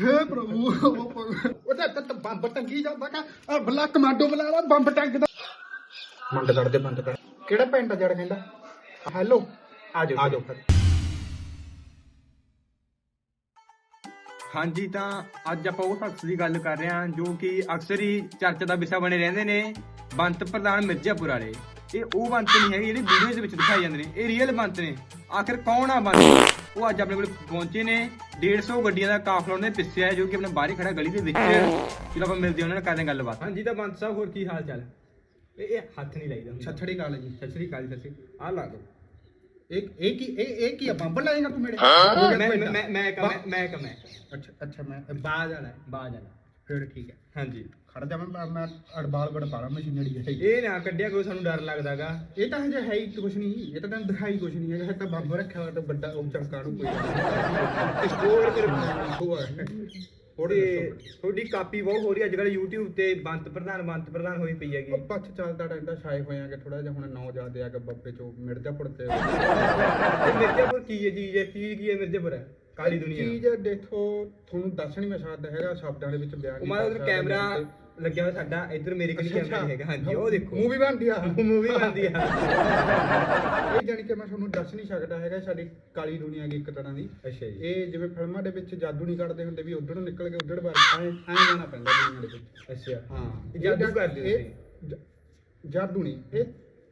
ਹੇ ਪ੍ਰਭੂ ਉਹ ਤਾਂ ਤਾਂ ਬੰਬ ਟੰਗੀ ਜਾਂਦਾ ਕਾ ਆ ਬਲਾ ਕਮਾਂਡੋ ਬੁਲਾ ਲਾ ਬੰਬ ਟੰਗਦਾ ਬੰਦ ਕਰ ਦੇ ਬੰਦ ਕਰ ਕਿਹੜਾ ਪਿੰਡ ਆ ਜੜ ਕਹਿੰਦਾ? ਹੈਲੋ ਆ ਜਾਓ ਆ ਜਾਓ। ਫਿਰ ਹਾਂਜੀ ਤਾਂ ਅੱਜ ਆਪਾਂ ਉਹ ਸ਼ਖਸ ਦੀ ਗੱਲ ਕਰ ਰਹੇ ਹਾਂ ਜੋ ਕਿ ਅਕਸਰ ਹੀ ਚਰਚਾ ਦਾ ਵਿਸ਼ਾ ਬਣੇ ਰਹਿੰਦੇ ਨੇ ਬੰਤ ਪ੍ਰਧਾਨ ਮਿਰਜ਼ਾਪੁਰ ਵਾਲੇ। ਇਹ ਉਹ ਬੰਤ ਨਹੀਂ ਹੈਗੇ ਜਿਹੜੇ ਵੀਡੀਓ ਦੇ ਵਿੱਚ ਦਿਖਾਏ ਜਾਂਦੇ ਨੇ। ਇਹ ਰੀਅਲ ਬੰਤ ਨੇ। ਆਖਿਰ ਕੌਣ ਆ ਬੰਤ? ਉਹ ਅੱਜ ਆਪਣੇ ਕੋਲ ਪਹੁੰਚੇ ਨੇ। 150 ਗੱਡੀਆਂ ਦਾ ਕਾਫਲਾ ਉਹਨਾਂ ਪਿੱਛੇ ਹੈ ਜੋ ਕਿ ਆਪਣੇ ਬਾਹਰ ਹੀ ਖੜਾ ਗਲੀ ਦੇ ਵਿੱਚ। ਜਦੋਂ ਆਪਾਂ ਮਿਲਦੇ ਹਾਂ ਉਹਨਾਂ ਨਾਲ ਕਰਦੇ ਹਾਂ ਗੱਲਬਾਤ। ਹਾਂਜੀ ਤਾਂ ਬੰਤ ਸਾਹਿਬ ਹੋਰ ਕੀ ਹਾਲ ਚਾਲ? ਇਹ ਇਹ ਹੱਥ ਨਹੀਂ ਲਾਈਦਾ ਛੱਛੜੀ ਗੱਲ ਜੀ। ਸ੍ਰੀ ਅਕਾਲ ਜੀ ਆ ਲਾ ਦੋ ਇਹ ਇਹ ਕੀ ਇਹ ਇਹ ਕੀ ਆ? ਬੰਬ ਲਾਏਗਾ ਤੂੰ ਮੇਰੇ? ਮੈਂ ਮੈਂ ਮੈਂ ਮੈਂ ਕਮ ਮੈਂ ਕਮ ਅੱਛਾ ਅੱਛਾ ਮੈਂ ਬਾਜ ਵਾਲਾ ਬਾਜ ਵਾਲਾ। ਫਿਰ ਠੀਕ ਹੈ। ਹਾਂਜੀ। ਖੜ ਜਾ ਮੈਂ ਮੈਂ ਅੜਬਾਲ ਗੜ ਪਾਲਾ ਮਸ਼ੀਨਰੀ ਹੈ ਇਹ ਨਾ ਕੱਢਿਆ ਕੋਈ ਸਾਨੂੰ ਡਰ ਲੱਗਦਾਗਾ। ਇਹ ਤਾਂ ਹਜੇ ਹੈ ਹੀ ਕੁਛ ਨਹੀਂ ਇਹ ਤਾਂ ਤੈਨੂੰ ਦਿਖਾਈ ਕੁਛ ਨਹੀਂ ਹੈਗਾ ਇਹ ਤਾਂ ਬੰਬ ਰੱਖਿਆ ਹੋਇਆ ਤਾਂ ਵੱਡਾ ਉਹ ਚਮਕਾ ਨੂੰ ਕੋਈ ਸਟੋਰ ਕਰ ਹੋਰ ਤੇ ਤੁਹਾਡੀ ਕਾਪੀ ਬਹੁਤ ਹੋ ਰਹੀ ਅੱਜ ਕੱਲ YouTube ਤੇ ਬੰਤ ਪ੍ਰਧਾਨ ਬੰਤ ਪ੍ਰਧਾਨ ਹੋਈ ਪਈ ਹੈਗੀ। ਪੱਛ ਚੱਲਦਾ ਰਹਿੰਦਾ ਛਾਏ ਹੋਏ ਆਗੇ ਥੋੜਾ ਜਿਹਾ ਹੁਣ ਨੌ ਜਾਦੇ ਆਗੇ ਬੱਬੇ ਚੋਂ ਮਿਰਜ਼ਾਪੁਰ ਤੇ। ਇਹ ਮਿਰਜ਼ਾਪੁਰ ਕੀ ਹੈ ਚੀਜ਼ ਹੈ ਚੀਜ਼ ਕੀ ਹੈ ਮਿਰਜ਼ਾਪੁਰ? ਕਾਲੀ ਦੁਨੀਆ। ਚੀਜ਼ ਦੇਖੋ ਤੁਹਾਨੂੰ ਦੱਸ ਨਹੀਂ ਮੈਂ ਸਕਦਾ ਹੈਗਾ ਸ਼ਬਦਾਂ ਦੇ ਵਿੱਚ ਬਿਆਨ ਉਹ ਮਾਰਾ ਉਧਰ ਕੈਮਰਾ ਲੱਗਿਆ ਹੋਇਆ ਸਾਡਾ ਇੱਧਰ ਮੇਰੇ ਕੋਲ ਕੈਮਰਾ ਨਹੀਂ ਹੈਗਾ। ਹਾਂਜੀ ਉਹ ਦੇਖੋ। ਮੂਵੀ ਬਣਦੀ ਆ। ਮੂਵੀ ਬਣਦੀ ਆ। ਇਹ ਜਾਨੀ ਕਿ ਮੈਂ ਤੁਹਾਨੂੰ ਦੱਸ ਨਹੀਂ ਸਕਦਾ ਹੈਗਾ ਸਾਡੀ ਕਾਲੀ ਦੁਨੀਆ ਦੀ ਇੱਕ ਤਰ੍ਹਾਂ ਦੀ। ਅੱਛਾ ਜੀ। ਇਹ ਜਿਵੇਂ ਫਿਲਮਾਂ ਦੇ ਵਿੱਚ ਜਾਦੂ ਨਹੀਂ ਕੱਢਦੇ ਹੁੰਦੇ ਵੀ ਉਧਰ ਨੂੰ ਨਿਕਲ ਕੇ ਉਧਰ ਬਾਰ ਐ ਐ ਜਾਣਾ ਪੈਂਦਾ ਦੁਨੀਆ ਦੇ ਵਿੱਚ। ਅੱਛਾ ਹਾਂ। ਇਹ ਜਾਦੂ ਕਰਦੇ ਜ- ਜਾਦੂ ਨਹੀਂ ਇਹ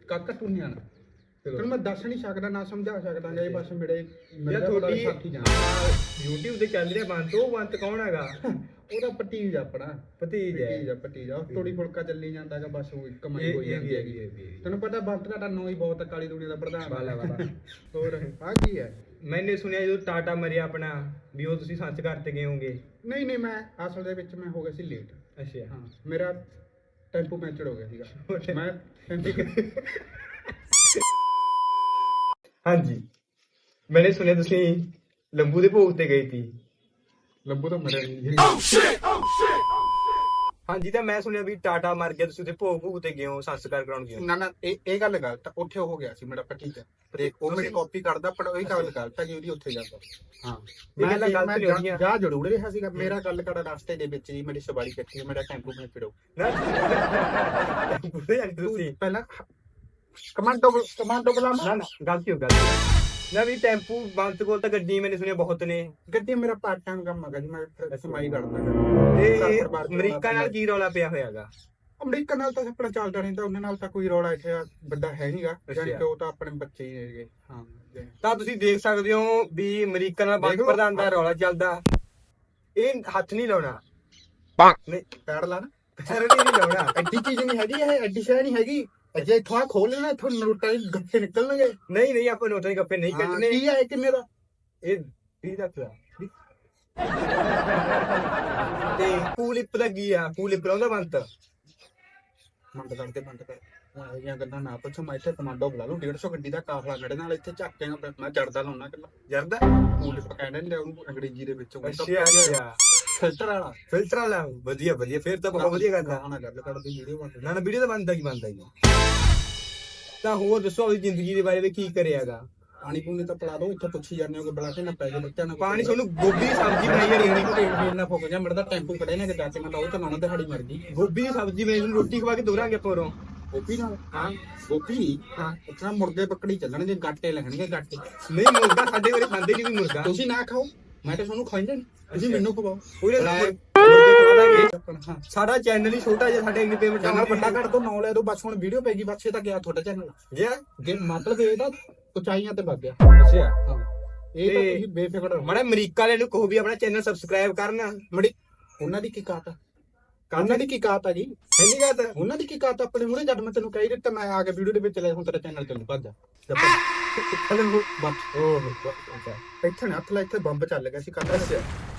ਕਾਕਾ ਟੁੰਨਿਆ ਤੈਨੂੰ ਮੈਂ ਦੱਸ ਨਹੀਂ ਸਕਦਾ ਨਾ ਸਮਝਾ ਸਕਦਾ ਇਹ ਬਸ ਮੇਰੇ ਯਾਰ ਮੇਰੇ ਤੁਹਾਡੀ ਸਾਥੀ ਜਾਣ। YouTube ਤੇ ਚੱਲ ਰਿਹਾ ਬੰਤ ਉਹ ਬੰਤ ਕੌਣ ਹੈਗਾ? ਉਹਦਾ ਪਟੀਜ ਆਪਣਾ। ਭਤੀਜ ਹੈ। ਪਟੀਜ ਆ ਪਟੀਜ ਆ। ਤੋੜੀ ਫੁਲਕਾ ਚੱਲੀ ਜਾਂਦਾਗਾ ਬਸ ਉਹ ਕਮਾਈ ਇਹ- ਹੋਈ ਇਹ ਜਾਂਦੀ ਹੈਗੀ। ਇਹ ਵੀ, ਪਤਾ ਬੰਤ ਦਾ ਨਾਂ ਹੀ ਬਹੁਤ ਆ ਕਾਲੀ ਦੁਨੀਆ ਦਾ ਪ੍ਰਧਾਨ। ਵਾਲਾ, ਵਾਲਾ। ਹੋਰ ਆ ਕੀ ਹੈ? ਮੈਨੇ ਸੁਣਿਆ ਜਦੋਂ ਟਾਟਾ ਮਰਿਆ ਆਪਣਾ ਵੀ ਉਹ ਤੁਸੀਂ ਸੱਚ ਕਰਤੇ ਗਏ ਹੋਗੇ ਨਹੀਂ ਨਹੀਂ ਮੈਂ ਅਸਲ ਦੇ ਵਿੱਚ ਮੈਂ ਹੋ ਗਿਆ ਸੀ ਲੇਟ ਅੱਛਾ। ਹਾਂ ਮੇਰਾ ਟੈਂਪੂ ਪੈਂਚਰ ਹੋ ਗਿਆ ਸੀਗਾ। ਮੈਂ ਹਾਂਜੀ। ਮੈਨੇ ਸੁਣਿਆ ਤੁਸੀਂ ਲੰਬੂ ਦੇ ਭੋਗ ਤੇ ਗਏ ਸੀ। ਲੱਭੂ ਤਾਂ ਮਰਿਆ ਨਹੀਂ ਹਾਂਜੀ। ਤਾਂ ਮੈਂ ਸੁਣਿਆ ਵੀ ਟਾਟਾ ਮਰ ਗਿਆ ਤੁਸੀਂ ਉੱਥੇ ਭੋਗ ਭੋਗ ਤੇ ਗਏ ਹੋ ਸੰਸਕਾਰ ਕਰਾਉਣ ਗਏ ਹੋ। ਨਾ ਨਾ ਇਹ ਇਹ ਗੱਲ ਗਲਤ ਆ ਉੱਥੇ ਹੋ ਗਿਆ ਸੀ ਮੇਰਾ ਪਟੀਜ ਤੇ ਉਹ ਮੇਰੀ ਕਾਪੀ ਕਰਦਾ ਪਰ ਉਹੀ ਗੱਲ ਗਲਤ ਆ ਕਿ ਉਹਦੀ ਉੱਥੇ ਜਾਂਦਾ। ਹਾਂ। ਇਹ ਮੈਂ ਗੱਲਾਂ ਗਲਤ ਮੈਂ ਨਹੀਂ। ਜਾ ਜਰੂਰ ਰਿਹਾ ਸੀਗਾ। ਮੇਰਾ ਗੱਲ ਕਰਾ ਰਸਤੇ ਦੇ ਵਿੱਚ ਜੀ ਮੇਰੀ ਸਵਾਰੀ ਕੱਟੀ ਮੇਰਾ ਟੈਂਪੂ ਮੈਂ ਫਿਰੋ ਨਾ। ਬੁਰੇ ਜਾਂਦੇ ਤੁਸੀਂ ਪਹਿਲਾਂ ਕਮਾਂਡੋ ਕਮਾਂਡੋ ਬੁਲਾ ਨਾ ਨਾ ਗਲਤੀ ਹੋ ਗਲਤੀ ਨਾ ਵੀ ਟੈਂਪੂ ਬੰਤ ਕੋਲ ਤਾਂ ਗੱਡੀ ਮੈਨੇ ਸੁਣਿਆ ਬਹੁਤ ਨੇ। ਗੱਡੀ ਮੇਰਾ ਪਾਰਟ ਟਾਈਮ ਕੰਮ ਹੈਗਾ ਜੀ ਮੈਂ ਫਿਰ ਸਮਾਈ ਕਰਦਾ। ਗਾ। ਤੇ ਘਰ ਪਰਿਵਾਰ ਚ ਅਮਰੀਕਾ ਨਾਲ ਕੀ ਰੌਲਾ ਪਿਆ ਹੋਇਆਗਾ ਅਮਰੀਕਾ ਨਾਲ ਤਾਂ ਆਪਣਾ ਚੱਲਦਾ ਰਹਿੰਦਾ ਉਹਨਾਂ ਨਾਲ ਤਾਂ ਕੋਈ ਰੌਲਾ ਇੱਥੇ ਵੱਡਾ ਹੈ ਨਹੀਂਗਾ ਜਾਨੀ। ਕਿ ਉਹ ਤਾਂ ਆਪਣੇ ਬੱਚੇ ਹੀ ਨੇਗੇ ਹਾਂ। ਜੀ। ਤਾਂ ਤੁਸੀਂ ਦੇਖ ਸਕਦੇ ਹੋ ਵੀ ਅਮਰੀਕਾ ਨਾਲ ਬੰਦ ਦੇਖ ਲਓ। ਪ੍ਰਧਾਨ ਦਾ ਰੌਲਾ ਚੱਲਦਾ। ਇਹ ਹੱਥ ਨਹੀਂ ਲਾਉਣਾ। ਨਹੀਂ ਪੈੜ ਲਾ ਨਾ ਸਰ ਨਹੀਂ ਲਾਉਣਾ। ਐਡੀ ਚੀਜ਼ ਨਹੀਂ ਹੈਗੀ ਇਹ ਐਡੀ ਸ਼ੈ ਨਹੀਂ ਹੈਗੀ। ਅਜੇ ਆ ਖੋਲ ਲੈਣਾ ਇੱਥੋਂ ਨੋਟਾਂ ਦੇ ਗੱਫੇ ਨਿਕਲਣਗੇ ਨਹੀਂ ਨਹੀਂ ਆਪਾਂ ਨੋਟਾਂ ਦੇ ਗੱਪੇ ਨਹੀਂ ਹਾਂ, ਕੱਢਣੇ ਕੀ ਹੈ ਕਿੰਨੇ ਦਾ ਇਹ 20 ਦਾ ਪਿਆ ਤੇ ਪੂਲਿਪ ਦਾ ਕੀ ਆ ਪੂਲਿਪ ਲਾਉਂਦਾ ਬੰਦ ਕਰ ਦੇ ਬੰਦ ਕਰ ਹੁਣ ਇਹ ਜਿਹੀਆਂ ਗੱਲਾਂ ਨਾ ਪੁੱਛੋ ਮੈਂ ਇੱਥੇ ਕਮਾਂਡੋ ਬੁਲਾ ਲੂੰ 150 ਗੱਡੀ ਦਾ ਕਾਫਲਾ ਮੇਰੇ ਨਾਲ ਇੱਥੇ ਝੱਕ ਕੇ ਮੈਂ ਜੜਦਾ ਲਾਉਣਾ ਕਿੱਲਾ ਜਰਦਾ? ਪੂਲਿਪ ਕਹਿੰਦੇ ਨੇ ਉਹਨੂੰ ਅੰਗਰੇਜ਼ੀ ਦੇ ਵਿੱਚ ਅੱਛਾ ਅੱਛਾ ਫਿਲਟਰ ਵਾਲਾ। ਫਿਲਟਰ ਵਾਲਾ ਵਧੀਆ ਵਧੀਆ ਫਿਰ ਤਾਂ ਬਹੁਤ ਵਧੀਆ ਗੱਲ ਆ। ਨਾ ਗੱਲ ਕਰਦੀ ਵੀਡੀਓ ਬਣ। ਨਾ ਨਾ ਵੀਡੀਓ ਤਾਂ ਬੰਦਾ ਕੀ ਬੰਦਾ ਹੀ ਤਾਂ ਹੋਰ ਦੱਸੋ ਆਪਣੀ ਜ਼ਿੰਦਗੀ ਦੇ ਬਾਰੇ ਵਿੱਚ ਕੀ ਕਰਿਆਗਾ? ਪਾਣੀ ਪੂਣੀ ਤਾਂ ਪਿਲਾ ਦੋ ਇੱਥੇ ਪੁੱਛੀ ਜਾਂਦੇ ਹੋ ਕਿ ਬਲਾ ਕੇ ਨਾ ਪੈਸੇ ਦਿੱਤੇ ਨਾ ਪਾਣੀ ਤੁਹਾਨੂੰ ਗੋਭੀ ਸਬਜ਼ੀ ਬਣਾਈ ਹੈ। ਰੇੜੀ ਰੇੜੀ ਨਾ ਫੁੱਕ ਮੇਰਾ ਤਾਂ ਟੈਂਪੂ ਖੜੇ ਨੇ ਕਿ ਜਾ ਕੇ ਮੈਂ ਤਾਂ ਉਹ ਚਲਾਉਣਾ ਦਿਹਾੜੀ ਮਰ ਗਈ। ਗੋਭੀ ਦੀ ਸਬਜ਼ੀ ਬਣਾਈ ਰੋਟੀ ਖਵਾ ਕੇ ਦੋਰਾਂਗੇ ਆਪਾਂ ਉਰੋਂ। ਗੋਪੀ ਨਾਲ? ਹਾਂ। ਗੋਪੀ? ਹਾਂ। ਉਤਨਾ ਮੁਰਗੇ ਬੱਕੜੀ ਚੱਲਣਗੇ ਗਾਟੇ ਲੱਗਣਗੇ ਗਾਟੇ। ਨਹੀਂ ਮੁਰਗਾ ਸਾਡੇ ਵਾਲੇ ਖਾਂਦੇ ਨਹੀਂ ਮੁਰਗਾ। ਤੁਸੀਂ ਨਾ ਖਾਓ। ਮੈਂ ਤਾਂ ਤੁਹਾਨੂੰ ਖਵਾਈਂਦਾ ਨਹੀਂ ਤੁਸੀਂ ਮੈਨੂੰ ਖਵਾਓ। ਉਹਨੇ ਲੈ। ਮੁਰਗੇ ਖਵਾ ਦਾਂਗੇ। ਹਾਂ। ਸਾਡਾ ਚੈਨਲ ਹੀ ਛੋਟਾ ਜਿਹਾ ਸਾਡੇ ਇੰਨੀ ਪੇਮੈਂਟ ਚੈਨਲ ਵੱਡਾ ਕਰ ਦੋ ਨੌ ਲੈ ਦੋ ਬਸ ਹੁਣ ਵੀਡੀਓ ਪੈਗੀ ਬਸ ਇਹ ਤਾਂ ਗਿਆ ਤੁਹਾਡਾ ਚੈਨਲ ਗਿਆ? ਜੇ ਮਤਲਬ ਇਹਦਾ ਉਚਾਈਆਂ ਤੇ ਵੱਗ ਗਿਆ। ਅੱਛਾ। ਇਹ ਤਾਂ ਤੇ- ਤੁਸੀਂ ਬੇਫਿਕਰ ਮਾੜਾ ਅਮਰੀਕਾ ਵਾਲਿਆਂ ਨੂੰ ਕਹੋ ਵੀ ਆਪਣਾ ਚੈਨਲ ਸਬਸਕ੍ਰਾਈਬ ਕਰਨਾ। ਮੜੀ ਉਹਨਾਂ ਦੀ ਕੀ ਕਾਤ ਆ? ਉਹਨਾਂ ਦੀ ਕੀ ਕਾਤ ਆ ਜੀ? ਹੈਨੀ ਗੱਲ ਉਹਨਾਂ ਦੀ ਕੀ ਕਾਤ? ਆਪਣੇ ਮੂਹਰੇ ਜਦ ਮੈਂ ਤੈਨੂੰ ਕਹਿ ਦਿੱਤਾ ਮੈਂ ਆ ਕੇ ਵੀਡੀਓ ਦੇ ਵਿੱਚ ਲੈ ਹੁਣ ਤੇਰਾ ਚੈਨਲ ਚੱਲੂ ਭੱਜ ਜਾ। ਬਸ ਇੱਥੇ ਨਾ ਹੱਥ ਲਾ ਇੱਥੇ ਬੰਬ ਚੱਲ ਗਿਆ ਸੀ ਕੱਲ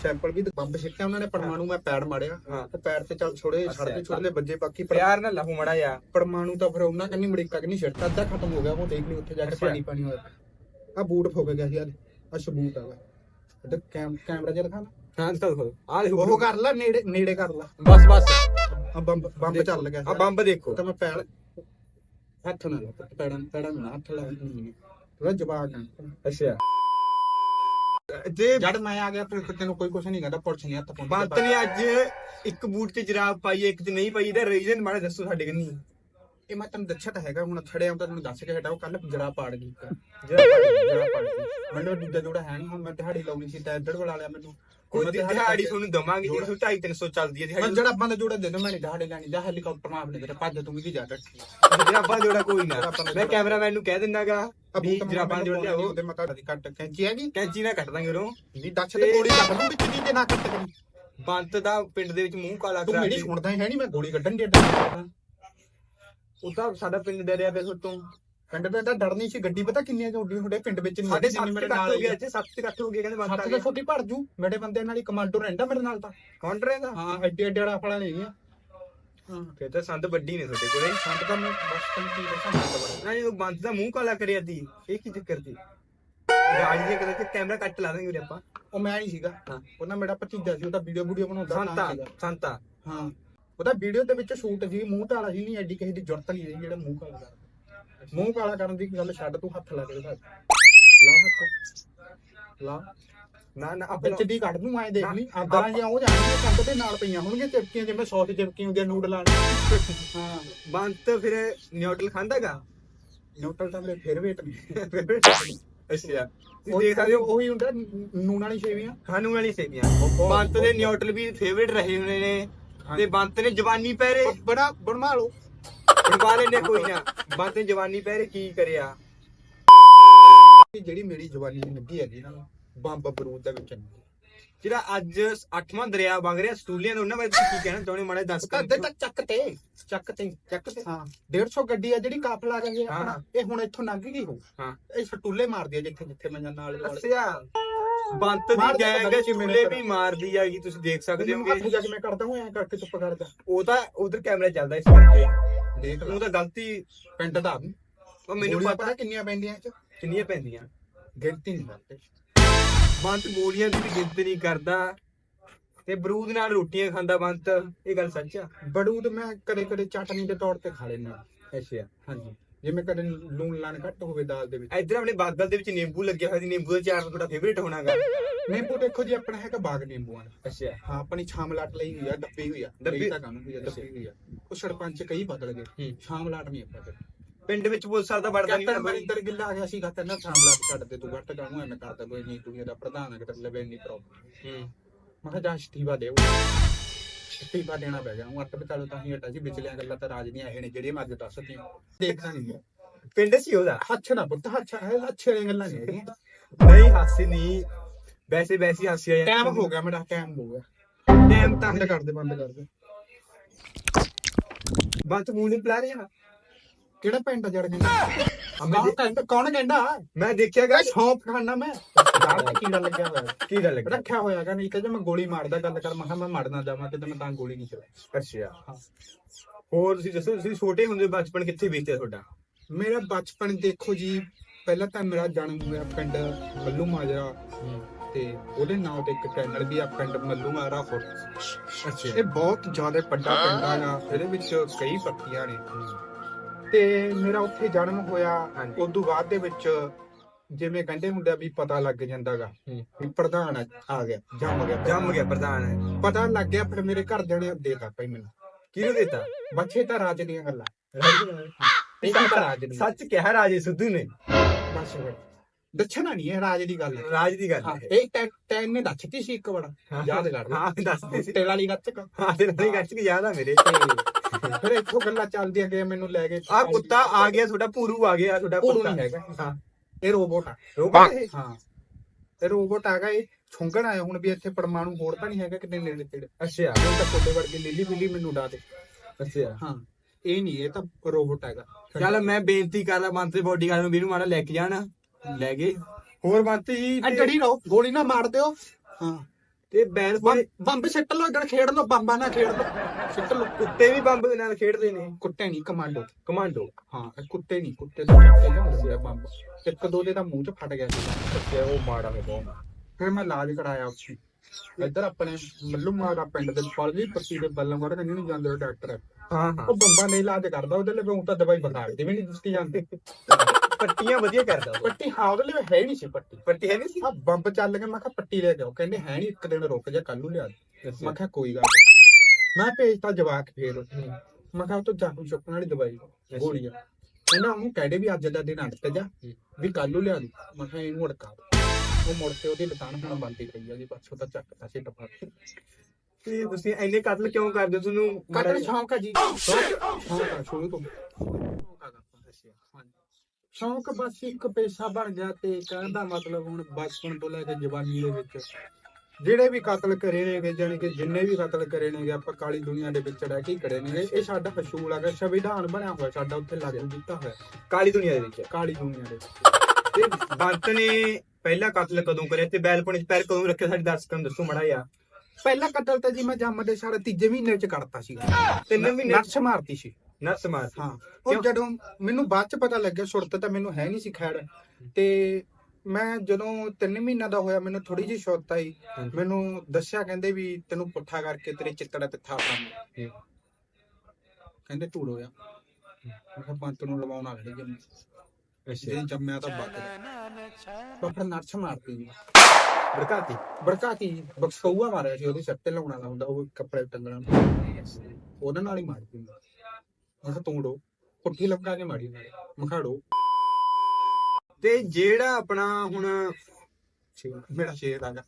ਸੈਂਪਲ ਵੀ ਬੰਬ ਸਿੱਟਿਆ ਉਹਨਾਂ ਨੇ ਪਰਮਾਣੂ ਮੈਂ ਪੈੜ ਮਾਰਿਆ। ਹਾਂ। ਤੇ ਪੈੜ ਤੇ ਚੱਲ ਛੋੜੇ ਛੋੜਦੇ ਵੱਜੇ ਬਾਕੀ। ਪਰ- ਪਿਆਰ ਨਾਲ ਲਾਹੂ ਮੜਾ ਜਾ ਪਰਮਾਣੂ ਤਾਂ ਫਿਰ ਉਹਨਾਂ ਕੰਨੀ ਮੜੀਕਾ ਕੰਨੀ ਛੱਡਤਾ ਅੱਧਾ ਖਤਮ ਹੋ ਗਿਆ ਉਹ ਦੇਖ ਲਈ ਉੱਥੇ ਜਾ ਕੇ। ਪਾਣੀ ਪਾਣੀ ਹੋਇਆ। ਆ ਬੂਟ ਫੁੱਕ ਗਿਆ ਸੀ ਆ ਆ ਸਬੂਤ ਆ ਕੈਮ ਕੈਮਰਾ ਜਿਹਾ ਦਿਖਾ ਨਾ। ਹਾਂ ਤਾਂ ਦੇਖੋ ਆ ਦੇਖੋ ਉਹ ਕਰ ਲੈ ਨੇੜੇ ਨੇੜੇ ਕਰ ਲੈ। ਬਸ ਬਸ। ਆ ਬੰਬ ਬੰਬ ਚੱਲ ਗਿਆ ਆ ਬੰਬ ਦੇਖੋ। ਤਾਂ ਮੈਂ ਪੈੜ ਹੱਥ ਨਾਲ ਪੈੜਾਂ ਪੈੜਾਂ ਨਾਲ ਹੱਥ ਲਾ ਥੋੜਾ ਜਵਾਬ ਅੱਛਾ। ਤੇ ਜਦ ਮੈਂ ਆ ਗਿਆ ਫਿਰ ਤੈਨੂੰ ਕੋਈ ਕੁਛ ਨਹੀਂ ਕਹਿੰਦਾ ਪੁਲਿਸ ਨਹੀਂ ਹੱਥ ਪਾਉਂਦੀ। ਬੰਤ ਨੇ ਅੱਜ ਇੱਕ ਬੂਟ ਤੇ ਜਰਾਬ ਪਾਈ ਇੱਕ ਚ ਨਹੀਂ ਪਾਈ ਇਹਦਾ ਰੀਜ਼ਨ ਮਾੜਾ ਦੱਸੋ ਸਾਡੇ ਕੰਨੀ। ਇਹ ਮੈਂ ਤੈਨੂੰ ਦੱਸਿਆ ਤਾਂ ਹੈਗਾ ਹੁਣ ਥੜੇ ਆਉਂਦਾ ਤੈਨੂੰ ਦੱਸ ਕੇ ਹਟਾਓ ਕੱਲ ਜਰਾ ਪਾੜ ਗਈ। ਜਰਾ ਪਾੜ ਗਈ। ਮੈਨੂੰ ਦੂਜਾ ਜੋੜਾ ਹੈ ਨਹੀਂ ਹੁਣ ਮੈਂ ਦਿਹਾੜੀ ਲਾਉਣੀ ਸੀ ਤਾਂ ਇੱਧਰ ਬੁਲਾ ਲਿਆ ਮੈਨੂੰ। ਕੋਈ ਮੈਂ ਦਿਹਾੜੀ ਦਿਹਾੜੀ ਤੁਹਾਨੂੰ ਦਵਾਂਗੇ ਜੀ 250 300 ਚੱਲਦੀ ਹੈ ਮੈਂ ਦਿਹਾੜੀ ਜਿਹੜਾ ਬੰਦਾ ਜੋੜਾ ਦੇ ਦੋ ਮੈਂ ਨਹੀਂ ਦਿਹਾੜੀ ਲੈਣੀ ਜਾ ਹੈਲੀਕਾਪਟਰ ਨਾਲ ਆਪਣੇ ਤੇਰੇ ਭੱਜ ਤੂੰ ਵੀ ਜਾ ਰੱਖੀ ਜਰਾਬਾਂ ਜੋੜਾ ਕੋਈ ਨਾ। ਜਰਾਬਾਂ ਦਾ ਮੈਂ ਜੋੜਾ। ਕੈਮਰਾਮੈਨ ਨੂੰ ਕਹਿ ਦਿੰਦਾਗਾ ਵੀ ਜਰਾਬਾਂ ਜੋੜ ਲਿਆਓ। ਉਹਦੇ ਮੈਂ ਕੱਟ ਕੱਟ ਕੈਂਚੀ ਹੈਗੀ। ਕੈਂਚੀ ਨਾਲ ਕੱਟ ਦਾਂਗੇ ਉਰੋਂ। ਨਹੀਂ ਦੱਸ ਤੇ ਗੋਲੀ ਕੱਢ ਦੂੰ ਵਿੱਚ ਦੀ ਜੇ ਨਾ ਕੱਟ ਕਰੀ। ਬੰਤ ਦਾ ਪਿੰਡ ਦੇ ਵਿੱਚ ਮੂੰਹ ਕਾਲਾ ਤੂੰ ਕਰਾ ਮੇਰੀ ਕੇ। ਸੁਣਦਾ ਹੀ ਹੈ ਨਹੀਂ ਮੈਂ ਗੋਲੀ ਕੱਢਣ ਦੀ ਅੱਡਾ ਉਹ ਤਾਂ ਸਾਡਾ ਪਿੰਡ ਡਰਿਆ ਪਿਆ ਤੋਂ ਪਿੰਡ ਦਾ ਤਾਂ ਡਰ ਨਹੀਂ ਸੀ ਗੱਡੀ ਪਤਾ ਕਿੰਨੀਆਂ ਚੋਡੀਆਂ ਤੁਹਾਡੇ ਪਿੰਡ ਵਿੱਚ ਨਹੀਂ ਸਾਡੇ ਜਿੰਨੀ ਸੱਤ ਮੇਰੇ ਨਾਲ ਹੋ ਗਿਆ ਇੱਥੇ ਸੱਤ ਕੱਟ ਹੋ ਗਏ ਕਹਿੰਦੇ ਸੱਤ ਆ ਦੇ ਗਿਆ ਛੋਟੀ ਭੜ ਜੂ। ਮੇਰੇ ਬੰਦੇ ਨਾਲ ਹੀ ਕਮਾਂਡੋ ਰਹਿੰਦਾ ਮੇਰੇ ਨਾਲ ਤਾਂ। ਕਾਉਂਟਰ ਹੈਗਾ ਹਾਂ ਐਡੇ ਐਡੇ ਵਾਲਾ ਫੜਾ ਨਹੀਂ ਹਾਂ। ਫਿਰ ਤਾਂ ਸੰਦ ਵੱਡੀ ਨੇ ਤੁਹਾਡੇ ਕੋਲੇ। ਸੰਤ ਦਾ ਮੈਂ ਬਸ ਤੈਨੂੰ ਕੀ ਦੱਸਾਂ ਮੈਂ ਤਾਂ ਬੜਾ ਨਾ ਜਦੋਂ ਬੰਤ ਦਾ ਮੂੰਹ ਕਾਲਾ ਕਰਿਆ ਦੀ ਇਹ ਕੀ ਚੱਕਰ ਦੀ ਰਾਜ ਦੇ ਕਦੇ ਕੈਮਰਾ ਕੱਟ ਲਾ ਦਾਂਗੇ ਉਰੇ ਆਪਾਂ। ਉਹ ਮੈਂ ਨਹੀਂ ਸੀਗਾ। ਹਾਂ। ਉਹਨਾਂ ਮੇਰਾ ਭਤੀਜਾ ਸੀ ਉਹਦਾ ਵੀਡੀਓ ਵੀਡੀਓ ਬਣਾਉਂਦਾ ਤਾਂ ਸੰਤਾ। ਸੰਤਾ। ਹਾਂ। ਉਹਦਾ ਵੀਡੀਓ ਦੇ ਵਿੱਚ ਸ਼ੂਟ ਸੀ ਮੂੰਹ ਕਾਲਾ ਸੀ ਨਹੀਂ ਐਡੀ ਕਿਸੇ ਦੀ ਜ਼ਰੂਰਤ ਨਹੀਂ ਜਿਹੜਾ ਮੂੰਹ ਕਾਲਾ ਮੂੰਹ ਕਾਲਾ ਕਰਨ ਦੀ ਗੱਲ ਛੱਡ ਤੂੰ ਹੱਥ ਲਾ ਕੇ ਦਿਖਾ ਲਾ ਹੱਥ। ਲਾ। ਨਾ ਨਾ ਆਪਣਾ ਵਿੱਚ ਦੀ ਕੱਢ ਦੂੰ ਐ ਦੇਖ ਲਈ। ਆਂਦਰਾਂ ਜਿਹਾ ਉਹ ਜਾਣਗੇ ਕੰਧ ਦੇ ਨਾਲ ਪਈਆਂ ਹੋਣਗੀਆਂ ਚਿਪਕੀਆਂ ਜਿਵੇਂ ਸੌਸ ਚਿਪਕੀ ਹੁੰਦੀਆਂ ਨੂਡਲਾਂ ਵਾਲੀਆਂ। ਹਾਂ। ਬੰਤ ਫਿਰ ਨਿਊਟਰਲ ਖਾਂਦਾਗਾ ਨਿਊਟਰਲ ਤਾਂ ਮੇਰੇ ਫਿਰ ਵੇਟ ਅੱਛਾ। ਉਹ ਤੁਸੀਂ ਦੇਖ ਸਕਦੇ ਹੋ ਉਹੀ ਹੁੰਦਾ ਨੂਨ ਵਾਲੀ ਸੇਵੀਆਂ। ਖਾਣੂ ਵਾਲੀ ਸੇਵੀਆਂ। ਬਹੁਤ- ਬੰਤ ਦੇ ਨਿਊਟਰਲ ਵੀ ਫੇਵਰੇਟ ਰਹੇ ਹੋਣੇ ਨੇ। ਤੇ ਬੰਤ ਨੇ ਜਵਾਨੀ ਪਹਿਰੇ ਬੜਾ ਬਣਵਾ ਲਓ। ਬਣਵਾ ਲੈਨੇ ਕੋਈ ਨਾ। ਬੰਤ ਨੇ ਜਵਾਨੀ ਪਹਿਰੇ ਕੀ ਕਰਿਆ? ਜਿਹੜੀ ਮੇਰੀ ਜਵਾਨੀ ਦੀ ਨਿੱਗੀ ਹੈਗੀ ਨਾ ਬੰਬ ਬਰੂਦ ਦੇ ਵਿੱਚ। ਜਿਹੜਾ ਅੱਜ 8ਵਾਂ ਦਰਿਆ ਵਗ ਰਿਹਾ ਸਟੂਲੀਆਂ ਦਾ ਉਹਨਾਂ ਬਾਰੇ ਤੁਸੀਂ ਕੀ ਕਹਿਣਾ ਚਾਹੁੰਦੇ ਮਾੜਾ ਦੱਸ ਅੱਧੇ ਤੱਕ ਚੱਕ ਤੇ। ਚੱਕ ਤੇ ਚੱਕ ਤੇ। ਹਾਂ। 150 ਗੱਡੀ ਆ ਜਿਹੜੀ ਕਾਫਲਾ ਗਈ ਹਾਂ, ਆਪਣਾ। ਇਹ ਹੁਣ ਇੱਥੋਂ ਲੰਘ ਗਈ ਹੋ ਹਾਂ। ਇਹ ਸਟੂਲੇ ਮਾਰਦੀ ਆ ਜਿੱਥੇ ਜਿੱਥੇ ਮੈਂ ਜਾਂਦਾ ਨਾਲ ਅੱਛਾ ਬੰਤ ਦੀ ਤਾਂ ਗੈਂਗ ਸਟੂਲੇ। ਵੀ ਮਾਰਦੀ ਆਗੀ ਤੁਸੀਂ ਦੇਖ ਸਕਦੇ ਹੋਗੇ ਕੇ ਮੈਂ ਕਰਦਾ ਹਾਂ ਐ ਕਰਕੇ ਚੁੱਪ ਕਰ ਜਾ। ਉਹ ਤਾਂ ਉਧਰ ਕੈਮਰਾ ਚੱਲਦਾ ਇਸ ਕਰਕੇ। ਦੇਖ ਉਹ ਤਾਂ ਗਲਤੀ ਪਿੰਡ ਦਾ। ਉਹ ਮੈਨੂੰ ਪਤਾ ਕਿੰਨੀਆਂ ਪੈਂਦੀਆਂ ਇਹ ਚ। ਕਿੰਨੀਆਂ ਪੈਂਦੀਆਂ? ਗਿਣਤੀ ਨਹੀਂ ਕਰਦੇ ਬੰਤ ਗੋਲੀਆਂ ਦੀ ਵੀ ਗਿਣਤੀ ਨਹੀਂ ਕਰਦਾ। ਤੇ ਬਰੂਦ ਨਾਲ ਰੋਟੀਆਂ ਖਾਂਦਾ ਬੰਤ। ਇਹ ਗੱਲ ਸੱਚ ਆ? ਬੜੂਦ ਮੈਂ ਕਦੇ ਕਦੇ ਚਟਨੀ ਦੇ ਤੌਰ ਤੇ ਖਾ ਲੈਣਾ ਅੱਛਾ ਹਾਂਜੀ। ਜਿਵੇਂ ਕਦੇ ਲੂਣ ਲਾਣ ਘੱਟ ਹੋਵੇ ਦਾਲ ਦੇ ਵਿੱਚ। ਇੱਧਰ ਆਪਣੇ ਬਾਗਲ ਦੇ ਵਿੱਚ ਨਿੰਬੂ ਲੱਗਿਆ ਹੋਇਆ ਸੀ ਨਿੰਬੂ ਦਾ ਚਾਰ ਤੁਹਾਡਾ ਫੇਵਰੇਟ ਹੋਣਾਗਾ। ਨਿੰਬੂ ਦੇਖੋ ਜੀ ਆਪਣਾ ਹੈਗਾ ਬਾਗ ਨਿੰਬੂਆਂ ਦਾ। ਅੱਛਾ। ਹਾਂ ਆਪਣੀ ਛਾਮਲਾਟ ਲਈ ਹੋਈ ਆ ਡੱਬੀ ਹੋਈ ਆ। ਡੱਬੀ ਤਾਂ ਕਾਨੂੰ ਹੋਈ ਆ ਡੱਬੀ ਹੋਈ ਆ। ਉਹ ਸਰਪੰਚ ਕਈ ਬਦਲ ਗਏ। ਹੂੰ। ਛਾਮਲਾਟ ਨਹੀਂ ਆਪਾਂ ਪਿੰਡ ਵਿੱਚ ਪੁਲਿਸ ਵਾਲਾ ਤਾਂ ਵੜਦਾ ਨਹੀਂ ਕੈਪਟਨ ਨਾ ਮਰਿੰਦਰ ਗਿੱਲ ਆ ਗਿਆ ਸੀ ਕਹਿੰਦਾ ਨਾ ਛਾਮਲਾਟ ਛੱਡ ਦੇ ਤੂੰ ਘੱਟ ਕਾਨੂੰ ਐਵੇਂ ਕਰਦਾ ਕੋਈ ਨਹੀਂ ਦੁਨੀਆ ਦਾ ਪ੍ਰਧਾਨ ਹੈ ਤੇ ਲਵੇ ਨਹੀਂ ਪ੍ਰੋਬਲਮ ਹੂੰ। ਮੈਂ ਕਿਹਾ ਜਾ ਦੇ ਅਸਤੀਫਾ ਦੇਣਾ ਪੈ ਗਿਆ। ਉਹ ਅੱਟ ਬਚਾਲੋ ਤਾਂ ਹੀ ਹਟਾ ਸੀ ਵਿਚਲੀਆਂ ਗੱਲਾਂ ਤਾਂ ਰਾਜ ਦੀਆਂ ਇਹ ਨੇ ਜਿਹੜੀਆਂ ਮੈਂ ਅੱਜ ਦੱਸਤੀਆਂ ਦੇਖਦਾ ਨਹੀਂ ਹੈ। ਪਿੰਡ ਸੀ ਉਹਦਾ ਹੱਛ ਨਾ ਪੁੱਤ ਹੱਛ ਹੈ ਅੱਛੇ ਵਾਲੀਆਂ ਗੱਲਾਂ ਨਹੀਂ ਹੈਗੀਆਂ। ਨਹੀਂ ਹਾਸੀ ਨਹੀਂ। ਵੈਸੇ ਵੈਸੇ ਹਾਸੀ ਆ ਟਾਈਮ ਹੋ ਗਿਆ ਮੇਰਾ ਟਾਈਮ ਹੋ ਗਿਆ। ਟਾਈਮ ਤਾਂ ਬੰਦ ਕਰ ਦੇ ਬੰਦ ਕਰ ਦੇ। ਬੰਤ ਮੂੰਹ ਨਹੀਂ ਪਲਾ ਰਿਹਾ। ਕਿਹੜਾ ਪਿੰਡ ਆ ਜੜ ਕਹਿੰਦਾ ਕੌਣ ਕਹਿੰਦਾ ਕਹਿੰਦਾ? ਮੈਂ ਦੇਖਿਆਗਾ ਮੈਂ ਸ਼ੌਂਪ ਖਾਨਾ ਮੈਂ। ਯਾਰ ਕੀੜਾ ਲੱਗਿਆ ਹੋਇਆ? ਕੀ ਗੱਲ ਲੱਗਾ ਰੱਖਿਆ ਹੋਇਆ ਕਿ ਨਹੀਂ ਤੇ ਜੇ ਮੈਂ ਗੋਲੀ ਮਾਰਦਾ ਗੱਲ ਕਰ। ਮੈਂ ਕਿਹਾ ਮੈਂ ਮਰਨਾ ਜਾਵਾਂ ਤੇ ਮੈਂ ਤਾਂ ਗੋਲੀ ਨਹੀਂ ਚਲਾਈ। ਅੱਛਾ। ਹੋਰ ਤੁਸੀਂ ਦੱਸੋ ਤੁਸੀਂ ਛੋਟੇ ਹੁੰਦੇ ਬਚਪਨ ਕਿੱਥੇ ਬੀਤਿਆ ਤੁਹਾਡਾ? ਮੇਰਾ ਬਚਪਨ ਦੇਖੋ ਜੀ ਪਹਿਲਾਂ ਤਾਂ ਮੇਰਾ ਜਨਮ ਹੋਇਆ ਪਿੰਡ ਮੱਲੂ ਮਾਜਰਾ। ਤੇ ਉਹਦੇ ਨਾਂ ਤੇ ਇੱਕ ਚੈਨਲ ਵੀ ਆ ਪਿੰਡ ਮੱਲੂ ਮਾਜਰਾ ਫੁੱਟ ਅੱਛਾ। ਇਹ ਬਹੁਤ ਜ਼ਿਆਦਾ ਵੱਡਾ ਪਿੰਡ ਆ ਇਹਦੇ ਵਿੱਚ ਕਈ ਪੱਤੀਆਂ ਨੇ। ਤੇ ਮੇਰਾ ਉੱਥੇ ਜਨਮ ਹੋਇਆ। ਹਾਂਜੀ। ਉਸ ਤੋਂ ਬਾਅਦ ਦੇ ਵਿੱਚ ਜਿਵੇਂ ਕਹਿੰਦੇ ਹੁੰਦੇ ਆ ਵੀ ਪਤਾ ਲੱਗ ਜਾਂਦਾਗਾ। ਹੂੰ। ਵੀ ਪ੍ਰਧਾਨ ਆ- ਆ ਗਿਆ ਜੰਮ ਗਿਆ। ਜੰਮ ਗਿਆ ਪ੍ਰਧਾਨ। ਪਤਾ ਲੱਗ ਗਿਆ ਫਿਰ ਮੇਰੇ ਘਰਦਿਆਂ ਨੇ ਦੇਤਾ ਭਾਈ ਮੈਨੂੰ। ਕਿਹਨੂੰ ਦਿੱਤਾ? ਬੱਚੇ ਤਾਂ ਰਾਜ ਦੀਆਂ ਗੱਲਾਂ। ਤਾਂ ਰਾਜ ਦੀਆਂ। ਸੱਚ ਕਿਹਾ ਰਾਜੇ ਸਿੱਧੂ ਨੇ। ਬਸ ਫਿਰ। ਦੱਸਣਾ ਨਹੀਂ ਇਹ ਰਾਜ ਦੀ ਗੱਲ ਹੈ। ਰਾਜ ਦੀ ਗੱਲ ਹਾਂ, ਹੈ ਇਹ ਟੈ- ਟੈਨ ਨੇ ਦੱਸਤੀ ਸੀ ਇੱਕ ਵਾਰ। ਯਾਦ ਕਰ ਹਾਂ ਦੱਸਦੇ ਸੀ। ਤੇਲ ਵਾਲੀ ਗੱਚ ਹਾਂ ਤੇ ਨਹੀਂ ਗੱਚ ਕੇ ਯਾਦ ਆ ਮੇਰੇ। ਫਿਰ ਇੱਥੋਂ ਗੱਲਾਂ ਚੱਲਦੀਆਂ ਗਏ ਮੈਨੂੰ ਲੈ ਕੇ ਆ ਕੁੱਤਾ ਆ ਗਿਆ ਤੁਹਾਡਾ ਪੂਰੂ ਆ ਗਿਆ ਤੁਹਾਡਾ ਭੂਰੂ ਕੁੱਤਾ। ਨਹੀਂ ਹੈਗਾ। ਹਾਂ ਇਹ ਰੋਬੋਟ ਆ। ਰੋਬੋਟ ਇਹ? ਹਾਂ। ਇਹ ਰੋਬੋਟ ਹੈਗਾ ਇਹ ਛੁੰਗਣ ਆਇਆ ਹੁਣ ਵੀ ਇੱਥੇ ਪਰਮਾਣੂ ਹੋਰ ਤਾਂ ਨਹੀਂ ਹੈਗਾ ਕਿਤੇ ਨੇੜੇ ਤੇੜੇ। ਅੱਛਾ ਉਹ ਤਾਂ ਕੋਡੇ ਵਰਗੇ ਲੀਲੀ ਬਿੱਲੀ ਮੈਨੂੰ ਉਡਾ ਦੇ। ਅੱਛਾ ਹਾਂ। ਇਹ ਨਹੀਂ ਇਹ ਤਾਂ ਰੋਬੋਟ ਹੈਗਾ। ਚੱਲ ਮੈਂ ਬੇਨਤੀ ਕਰਦਾ ਬੰਤ ਦੇ ਬੋਡੀਗਾਰਡ ਨੂੰ ਵੀ ਇਹਨੂੰ ਮਾੜਾ ਲੈ ਕੇ ਜਾਣ। ਲੈ ਗਏ। ਹੋਰ ਬੰਤ ਜੀ ਆ ਤੇ- ਡੜੀ ਰਹੋ ਗੋਲੀ ਨਾ ਮਾਰ ਦਿਓ। ਹਾਂ। ਤੇ ਬੈਲ ਬੰਬ ਸਿੱਟ ਲੋ ਜਣ ਖੇਡ ਲੋ ਬੰਬਾਂ ਨਾਲ ਖੇਡ ਲੋ ਸਿੱਟ ਲੋ ਕੁੱਤੇ ਵੀ ਬੰਬ ਦੇ ਨਾਲ ਖੇਡਦੇ ਨੇ। ਕੁੱਤੇ ਨਹੀਂ ਕਮਾਂਡੋ। ਕਮਾਂਡੋ। ਹਾਂ ਇਹ ਕੁੱਤੇ ਨਹੀਂ ਕੁੱਤੇ ਤਾਂ ਚੱਕ ਕੇ ਲਿਆਉਂਦੇ ਸੀ ਇਹ ਬੰਬ। ਇੱਕ ਦੋ ਦੇ ਤਾਂ ਮੂੰਹ 'ਚ ਫਟ ਗਿਆ ਸੀ। ਅੱਛਾ ਉਹ ਮਾੜਾ ਹੈ ਬਹੁਤ। ਫਿਰ ਮੈਂ ਇਲਾਜ ਕਰਾਇਆ ਉੱਥੇ। ਇੱਧਰ ਆਪਣੇ ਮੱਲੂ ਮਾਰਾ ਪਿੰਡ ਦੇ ਪਲਜੀ ਪੱਤੀ ਦੇ ਬੱਲਮ ਵੜ ਨਹੀਂ ਜਾਂਦੇ ਡਾਕਟਰ ਹਾਂ। ਹਾਂ ਉਹ ਬੰਬਾਂ ਨੇ ਇਲਾਜ ਕਰਦਾ ਉਹਦੇ ਲਈ ਉਹ ਤਾਂ ਦਵਾਈ ਬਖਾਰ ਦੀ ਵੀ ਨਹੀਂ ਦਿੱਤੀ ਜਾਂਦੀ। ਪੱਟੀਆਂ ਵਧੀਆ ਕਰਦਾ ਉਹ ਪੱਟੀ ਹਾਂ ਉਹਦੇ ਲਈ ਹੈ ਨਹੀਂ ਸੀ ਪੱਟੀ। ਪੱਟੀ ਹੈ ਨਹੀਂ ਸੀ? ਆ ਬੰਬ ਚੱਲ ਗਿਆ ਮੈਂ ਕਿਹਾ ਪੱਟੀ ਲੈ ਆਓ। ਕਹਿੰਦੇ ਹੈ ਨਹੀਂ ਇੱਕ ਦਿਨ ਰੁਕ ਜਾ ਕੱਲ ਨੂੰ ਲਿਆ ਦੇ। ਮੈਂ ਕਿਹਾ ਕੋਈ ਗੱਲ ਨੀ। ਮੈਂ ਭੇਜਤਾ ਜਵਾਕ ਫੇਰ ਉੱਥੇ। ਮੈਂ ਕਿਹਾ ਉਹ ਤੋਂ ਚੁੱਕਣ ਵਾਲੀ ਦਵਾਈ ਗੋਲੀਆਂ। ਕਹਿੰਦਾ ਉਹਨੂੰ ਕਹਦੇ ਵੀ ਅੱਜ ਦਾ ਦਿਨ ਅਟਕ ਜਾ ਵੀ ਕੱਲ ਨੂੰ ਲਿਆ ਦੀ। ਮੈਂ ਕਿਹਾ ਇਹਨੂੰ ਅੜਕਾ। ਉਹ ਮੁੜ ਕੇ ਉਹਦੀ ਦੁਕਾਨ ਹੁਣ ਬੰਦ ਹੀ ਪਈ ਆ ਜੀ ਬਸ ਉਹਦਾ ਚੱਕਤਾ ਸੀ ਟਪਾ ਤੇ ਤੁਸੀਂ ਇੰਨੇ ਕਤਲ ਕਿਉਂ ਕਰਦੇ ਤੁਹਾਨੂੰ ਕਤਲ ਸ਼ੌਂਕ ਆ ਜੀ। ਸ਼ੌਂਕ ਆ ਸ਼ੁਰੂ ਤੋਂ। ਸ਼ੌਂਕ ਬਸ ਇੱਕ ਪੈਸਾ ਬਣ ਗਿਆ ਤੇ ਕਹਿਣ ਦਾ ਮਤਲਬ ਹੁਣ ਬਚਪਨ ਤੋਂ ਲੈ ਕੇ ਜਵਾਨੀ ਦੇ ਵਿੱਚ ਜਿਹੜੇ ਵੀ ਕਤਲ ਕਰੇ ਨੇਗੇ ਜਾਣੀ ਕਿ ਜਿੰਨੇ ਵੀ ਕਤਲ ਕਰੇ ਨੇਗੇ ਆਪਾਂ ਕਾਲੀ ਦੁਨੀਆ ਦੇ ਵਿੱਚ ਰਹਿ ਕੇ ਕਰੇ ਨੇਗੇ ਇਹ ਸਾਡਾ ਅਸੂਲ ਹੈਗਾ ਸੰਵਿਧਾਨ ਬਣਿਆ ਹੋਇਆ ਸਾਡਾ ਉੱਥੇ ਲਾਗੂ ਕੀਤਾ ਹੋਇਆ। ਕਾਲੀ ਦੁਨੀਆ ਦੇ ਵਿੱਚ? ਕਾਲੀ ਦੁਨੀਆ ਦੇ ਵਿੱਚ। ਤੇ ਬੰਤ ਨੇ ਪਹਿਲਾ ਕਤਲ ਕਦੋਂ ਕਰਿਆ? ਤੇ ਬੈਲਪੁਣੇ ਚ ਪੈਰ ਕਦੋਂ ਰੱਖਿਆ? ਸਾਡੇ ਦਰਸ਼ਕਾਂ ਨੂੰ ਦੱਸੋ ਮੜਾ ਯਾ ਪਹਿਲਾ ਕਤਲ ਤਾਂ ਜੀ ਮੈਂ ਜੰਮਦੇ ਸਾਰਾ ਤੀਜੇ ਮਹੀਨੇ ਚ ਕਰਤਾ ਸੀਗਾ। ਤਿੰਨ ਮਹੀਨੇ ਨਰਸ ਮਾਰਤੀ ਸੀ। ਨਰਸ ਮਾਰ ਹਾਂ। ਉਹ ਜਦੋਂ ਮੈਨੂੰ ਬਾਅਦ ਚ ਪਤਾ ਲੱਗਿਆ ਸੁਰਤ ਤਾਂ ਮੈਨੂੰ ਹੈ ਨਹੀਂ ਸੀ ਖੈਰ। ਤੇ ਮੈਂ ਜਦੋਂ 3 ਮਹੀਨਾ ਦਾ ਹੋਇਆ ਮੈਨੂੰ ਥੋੜੀ ਜਿਹੀ ਸ਼ੌਤ ਆਈ ਹਾਂਜੀ। ਮੈਨੂੰ ਦੱਸਿਆ ਕਹਿੰਦੇ ਵੀ ਤੈਨੂੰ ਪੁੱਠਾ ਕਰਕੇ ਤੇਰੇ ਚਿੱਤੜਾ ਤੇ ਥਾਪਾਂਗੇ ਹੂੰ। ਕਹਿੰਦੇ ਢੂੜ ਹੋਇਆ। ਮੈਂ ਕਿਹਾ ਪੰਤ ਨੂੰ ਲਵਾਉਣ ਆ ਗਏ ਜੰਮ। ਜੇ ਜੰਮਿਆ ਤਾਂ ਬੱਕ ਪਰ ਨਰਸ ਮਾਰਤੀ ਜੀ। ਬੜਕਾਤੀ? ਮਾਰਿਆ ਸੀ ਉਹਦੇ ਤੇ ਲਾਉਣ ਹੁੰਦਾ ਉਹ ਕੱਪੜੇ ਟੰਗਣਾ। ਉਹਦੇ ਨਾਲ ਹੀ ਮਾਰਦੀ ਮੈਂ ਤੂੰ ਡੋ ਪੁੱਠੀ ਲਪਕਾ ਕੇ ਮਾਰੀ ਨਾਲੇ ਮਖਾੜੋ। ਤੇ ਜਿਹੜਾ ਆਪਣਾ ਹੁਣ ਮੇਰਾ ਸ਼ੇਰ ਆਗਾ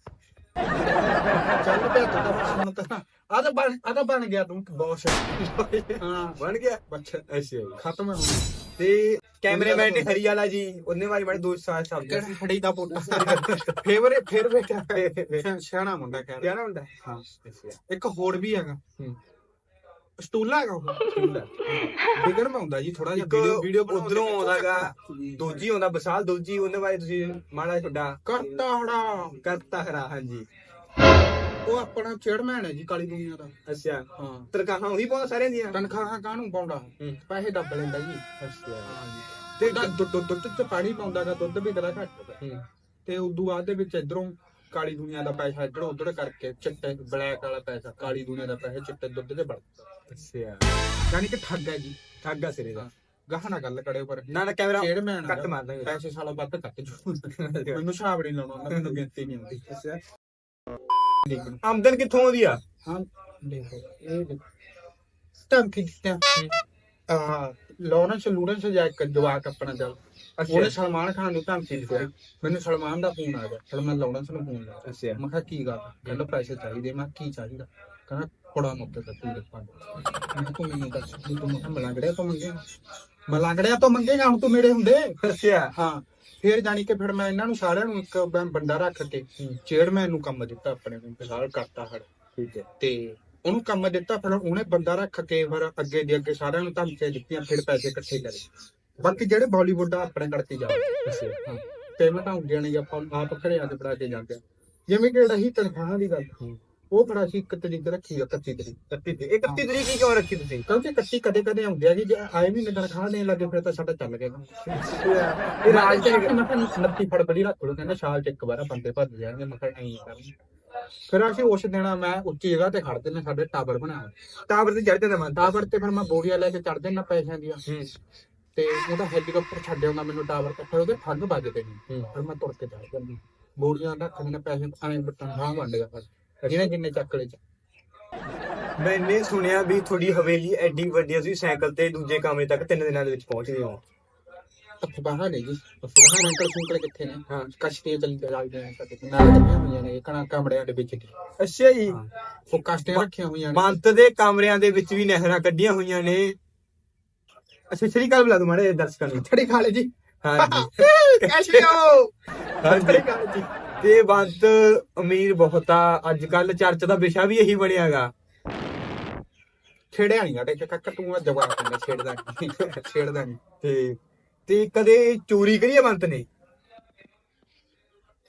ਚੱਲ ਪਿਆ ਬਸ ਹੁਣ ਤਾਂ ਆ ਤਾਂ ਬਣ ਆ ਤਾਂ ਬਣ ਗਿਆ ਤੂੰ। ਬੌਸ ਹਾਂ। ਬਣ ਗਿਆ? ਬੱਚਾ ਅੱਛਾ ਜੀ। ਖਤਮ ਹੋ ਗਿਆ ਤੇ ਕੈਮਰਾਮੈਨ ਨੇ ਹਰੀ ਵਾਲਾ ਜੀ ਉਹਨੇ ਵਾਲੀ ਬੜੇ ਦੋ ਸਾਲ ਸ਼ਬਦ ਕਿਹੜਾ ਖੜੀ ਦਾ ਪੁੱਤ? ਫੇਵਰੇ ਫੇਰ ਬੇਟਾ ਸਿਆਣਾ ਮੁੰਡਾ ਕਹਿ ਕਿਆ ਨਾ ਹੁੰਦਾ ਇੱਕ ਹੋਰ ਵੀ ਹੈਗਾ। ਹੂੰ। ਸਟੂਲਾ ਹੈਗਾ ਉਹ ਵਿਗੜ ਪਾਉਂਦਾ ਜੀ ਥੋੜਾ ਜਿਹਾ ਵੀਡੀਓ ਵੀਡੀਓ ਉਧਰੋਂ ਆਉਂਦਾਗਾ ਦੋਜੀ ਆਉਂਦਾ ਵਿਸਾਲ ਦੋਜੀ ਉਹਦੇ ਬਾਰੇ ਤੁਸੀਂ ਮਾੜਾ ਤੁਹਾਡਾ ਕਰਤਾ ਹੜਾ ਕਰਤਾ ਖਰਾ ਹਾਂਜੀ। ਉਹ ਆਪਣਾ ਚੇਅਰਮੈਨ ਹੈ ਜੀ ਕਾਲੀ ਦੁਨੀਆ ਦਾ। ਅੱਛਾ। ਹਾਂ। ਤਰਕਾਹਾਂ ਉਹੀ ਪਾਉਂਦਾ ਸਾਰਿਆਂ ਦੀਆਂ ਤਨਖਾਹਾਂ ਕਾਹਨੂੰ ਪਾਉਂਦਾ। ਪੈਸੇ ਦੱਬ ਲੈਂਦਾ ਜੀ। ਅੱਛਾ। ਤੇ ਦੁੱਧ ਚ ਪਾਣੀ ਪਾਉਂਦਾਗਾ ਦੁੱਧ ਵੀ ਕਦਾ ਘੱਟ ਤੇ ਉਦੋਂ ਬਾਅਦ ਦੇ ਵਿੱਚ ਇਧਰੋਂ ਕਾਲੀ ਦੁਨੀਆ ਦਾ ਪੈਸਾ ਇਧਰੋਂ ਉਧਰ ਕਰਕੇ ਚਿੱਟੇ ਬਲੈਕ ਵਾਲਾ ਪੈਸਾ ਕਾਲੀ ਦੁਨੀਆ ਦਾ ਪੈਸਾ ਚਿੱਟੇ ਦੁੱਧ ਦੇ ਬੜ ਅੱਛਾ ਯਾਨੀ ਕਿ ਠੱਗ ਹੈ ਜੀ ਠੱਗਾ ਸਿਰੇ ਦਾ। ਗਾਹਨਾ ਗੱਲ ਕਰਿਓ ਪਰ ਨਾ ਨਾ ਕੈਮਰਾ ਕੱਟ ਮਾਰ। ਦਾਂਗੇ ਪੈਸੇ ਸਾਲਾ ਵੱਧ ਕੱਟ ਜੂ। ਮੈਨੂੰ ਹਿਸਾਬ ਨਹੀਂ ਲਾਉਣਾ ਮੈਨੂੰ ਗਿਣਤੀ ਨਹੀਂ ਆਉਂਦੀ ਅੱਛਾ ਆਮਦਨ ਕਿੱਥੋਂ ਆਉਂਦੀ ਆ? ਹਾਂ ਦੇਖੋ ਇਹ ਦੇਖੋ। ਧਮਕੀ ਦਿੱਤਿਆ ਆ ਲੋਰੈਂਸ ਲੂਰੈਂਸ ਜਾ ਕੇ ਜਵਾਕ ਆਪਣਾ ਚੱਲ। ਉਹਨੇ ਸਲਮਾਨ ਖਾਨ ਨੂੰ ਧਮਕੀ ਦਿੱਤੀ। ਮੈਨੂੰ ਸਲਮਾਨ ਦਾ ਫੋਨ ਆ ਗਿਆ। ਸਲਮਾਨ ਲੋਰੈਂਸ ਨੂੰ ਫੋਨ ਲਾਇਆ ਮੈਂ ਕਿਹਾ ਕੀ ਗੱਲ? ਕਹਿੰਦਾ ਪੈਸੇ ਚਾਹੀਦੇ। ਮੈਂ ਕੀ ਚਾਹੀਦਾ? ਕਹਿੰਦਾ ਤੂੰ ਦੇ ਪੰਜ ਮੈਂ ਕਿਹਾ ਤੂੰ ਮੈਨੂੰ ਦੱਸ ਤੂੰ ਮੈਂ ਮਲੰਗੜਿਆ ਤੋਂ ਮੰਗੇਗਾ ਮਲੰਗੜਿਆ ਤੋਂ ਮੰਗੇਗਾ ਹੁਣ ਤੂੰ ਮੇਰੇ ਹੁੰਦੇ? ਅੱਛਾ। ਹਾਂ। ਫਿਰ ਜਾਣੀ ਕਿ ਫਿਰ ਮੈਂ ਇਹਨਾਂ ਨੂੰ ਸਾਰਿਆਂ ਨੂੰ ਇੱਕ ਬੰਦਾ ਰੱਖ ਕੇ ਚੇਅਰਮੈਨ ਨੂੰ ਕੰਮ ਦਿੱਤਾ ਆਪਣੇ ਨੂੰ ਫਿਲਹਾਲ ਕਰਤਾ ਹੜ। ਠੀਕ ਹੈ। ਤੇ ਉਹਨੂੰ ਕੰਮ ਦਿੱਤਾ ਫਿਰ ਉਹਨੇ ਬੰਦਾ ਰੱਖ ਕੇ ਫਿਰ ਅੱਗੇ ਦੇ ਅੱਗੇ ਸਾਰਿਆਂ ਨੂੰ ਧਮਕੀਆਂ ਦਿੱਤੀਆਂ ਫਿਰ ਪੈਸੇ ਇਕੱਠੇ ਕਰੇ। ਬਾਕੀ ਜਿਹੜੇ ਬਾਲੀਵੁੱਡ ਆ ਆਪਣੇ ਕਰਕੇ ਜਾ ਪੇਮੈਂਟਾਂ ਹੁੰਦੀਆਂ ਨੇ ਆਪਾਂ ਆਪ ਘਰੇ ਆ ਕੇ ਫੜਾ ਕੇ ਜਾਂਦੇ ਜਿਵੇਂ ਕਿ ਰਹੀ ਤਨਖਾਹਾਂ ਦੀ ਗੱਲ। ਉਹ ਫਿਰ ਅਸੀਂ ਇੱਕ ਤਰੀਕ ਰੱਖੀ ਆ 31 ਤਰੀਕ 31 ਤੇ 31 ਤਰੀਕ ਹੀ ਕਿਉਂ ਰੱਖੀ ਤੁਸੀਂ? ਕਿਉਂਕਿ 31 ਕਦੇ ਕਦੇ ਆਉਂਦੇ ਆ ਜੀ ਜੇ ਆਏ ਮਹੀਨੇ ਤਨਖਾਹ ਦੇਣ ਲੱਗੇ ਫਿਰ ਤਾਂ ਸਾਡਾ ਚੱਲ ਗਿਆ। ਇਹ ਰਾਜ ਚ ਮੈਂ ਕਿਹਾ 29 ਫਰਵਰੀ ਰੱਖ ਲਓ ਕਹਿੰਦਾ ਸਾਲ ਚ ਇੱਕ ਵਾਰ ਬੰਦੇ ਭੱਜ ਜਾਣਗੇ ਮੈਂ ਕਿਹਾ ਨਹੀਂ ਕਰਨੀ। ਫਿਰ ਅਸੀਂ ਉਸ ਦਿਨ ਮੈਂ ਉੱਚੀ ਜਗ੍ਹਾ ਤੇ ਖੜਦੇ ਨੇ ਸਾਡੇ ਟਾਵਰ ਬਣਾਇਆ ਟਾਵਰ ਤੇ ਚੜ ਜਾਂਦਾ ਮਨ ਟਾਵਰ ਤੇ ਫਿਰ ਮੈਂ ਬੋਰੀਆਂ ਲੈ ਕੇ ਚੜ ਜਾਂਦਾ ਪੈਸਿਆਂ ਦੀਆਂ। ਹੂੰ। ਤੇ ਉਹਦਾ ਹੈਲੀਕਾਪਟਰ ਛੱਡ ਆਉਂਦਾ ਮੈਨੂੰ ਟਾਵਰ ਤੇ ਫਿਰ ਉਹਦੇ ਠੱਗ ਵੱਜਦੇ ਨੇ। ਹੂੰ। ਫਿਰ ਮੈਂ ਤੁਰ ਕੇ ਚੜ ਜਾਂਦੀ। ਬੋਰੀਆਂ ਦਾ ਖੰਨੇ ਪੈਸੇ ਐਂ ਬਟਾਂ ਵੰਡ ਗਿਆ ਫਿਰ ਜਿਹਨੇ ਜਿੰਨੇ ਚੱਕਲੇ ਚ ਮੈਨੇ ਸੁਣਿਆ ਵੀ ਤੁਹਾਡੀ ਹਵੇਲੀ ਐਡੀ ਵੱਡੀ ਆ, ਤੁਸੀਂ ਸਾਈਕਲ ਤੇ ਦੂਜੇ ਕਮਰੇ ਤੱਕ ਤਿੰਨ ਦਿਨਾਂ ਦੇ ਵਿੱਚ ਪਹੁੰਚਦੇ ਹੋ। ਅਫਵਾਹਾਂ ਨੇ ਜੀ। ਅਫਵਾਹਾਂ ਅੰਕਲ ਸੁੰਕਲ ਕਿੱਥੇ ਨੇ? ਹਾਂ। ਕਸ਼ਤੀਆਂ ਚੱਲ ਚੱਲਦੇ ਨੇ ਸਾਡੇ ਨਾਲ ਲੱਗੀਆਂ ਹੋਈਆਂ ਨੇ ਕਣਾ ਕਮੜਿਆਂ ਦੇ ਵਿੱਚ ਅੱਛਾ ਜੀ। ਉਹ ਕਸ਼ਤੀਆਂ ਰੱਖੀਆਂ ਹੋਈਆਂ ਨੇ। ਬੰਤ ਦੇ ਕਮਰਿਆਂ ਦੇ ਵਿੱਚ ਵੀ ਨਹਿਰਾਂ ਕੱਢੀਆਂ ਹੋਈਆਂ ਨੇ। ਅੱਛਾ ਸ੍ਰੀ ਅਕਾਲ ਬੁਲਾ ਦੋ ਮਾੜੇ ਦਰਸ਼ਕਾਂ ਨੂੰ। ਛੜੀ ਖਾ ਲੈ ਜੀ। ਹਾਂਜੀ ਕੈਸ਼ੀਓ ਹਾਂਜੀ ਤੇ ਬੰਤ ਅਮੀਰ ਬਹੁਤ ਆ। ਅੱਜ ਕੱਲ ਚਰਚ ਦਾ ਵਿਸ਼ਾ ਵੀ ਇਹੀ ਬਣਿਆਗਾ ਛੇੜਿਆ ਨਹੀਂ ਗਾਟੇ ਕੱਕ ਤੂੰ ਆ ਜਵਾਬ ਦਿੰਦਾ ਛੇੜਦਾ ਨਹੀਂ ਛੇੜਦਾ ਨਹੀਂ ਤੇ ਤੇ ਕਦੇ ਚੋਰੀ ਕਰੀ ਆ ਬੰਤ ਨੇ?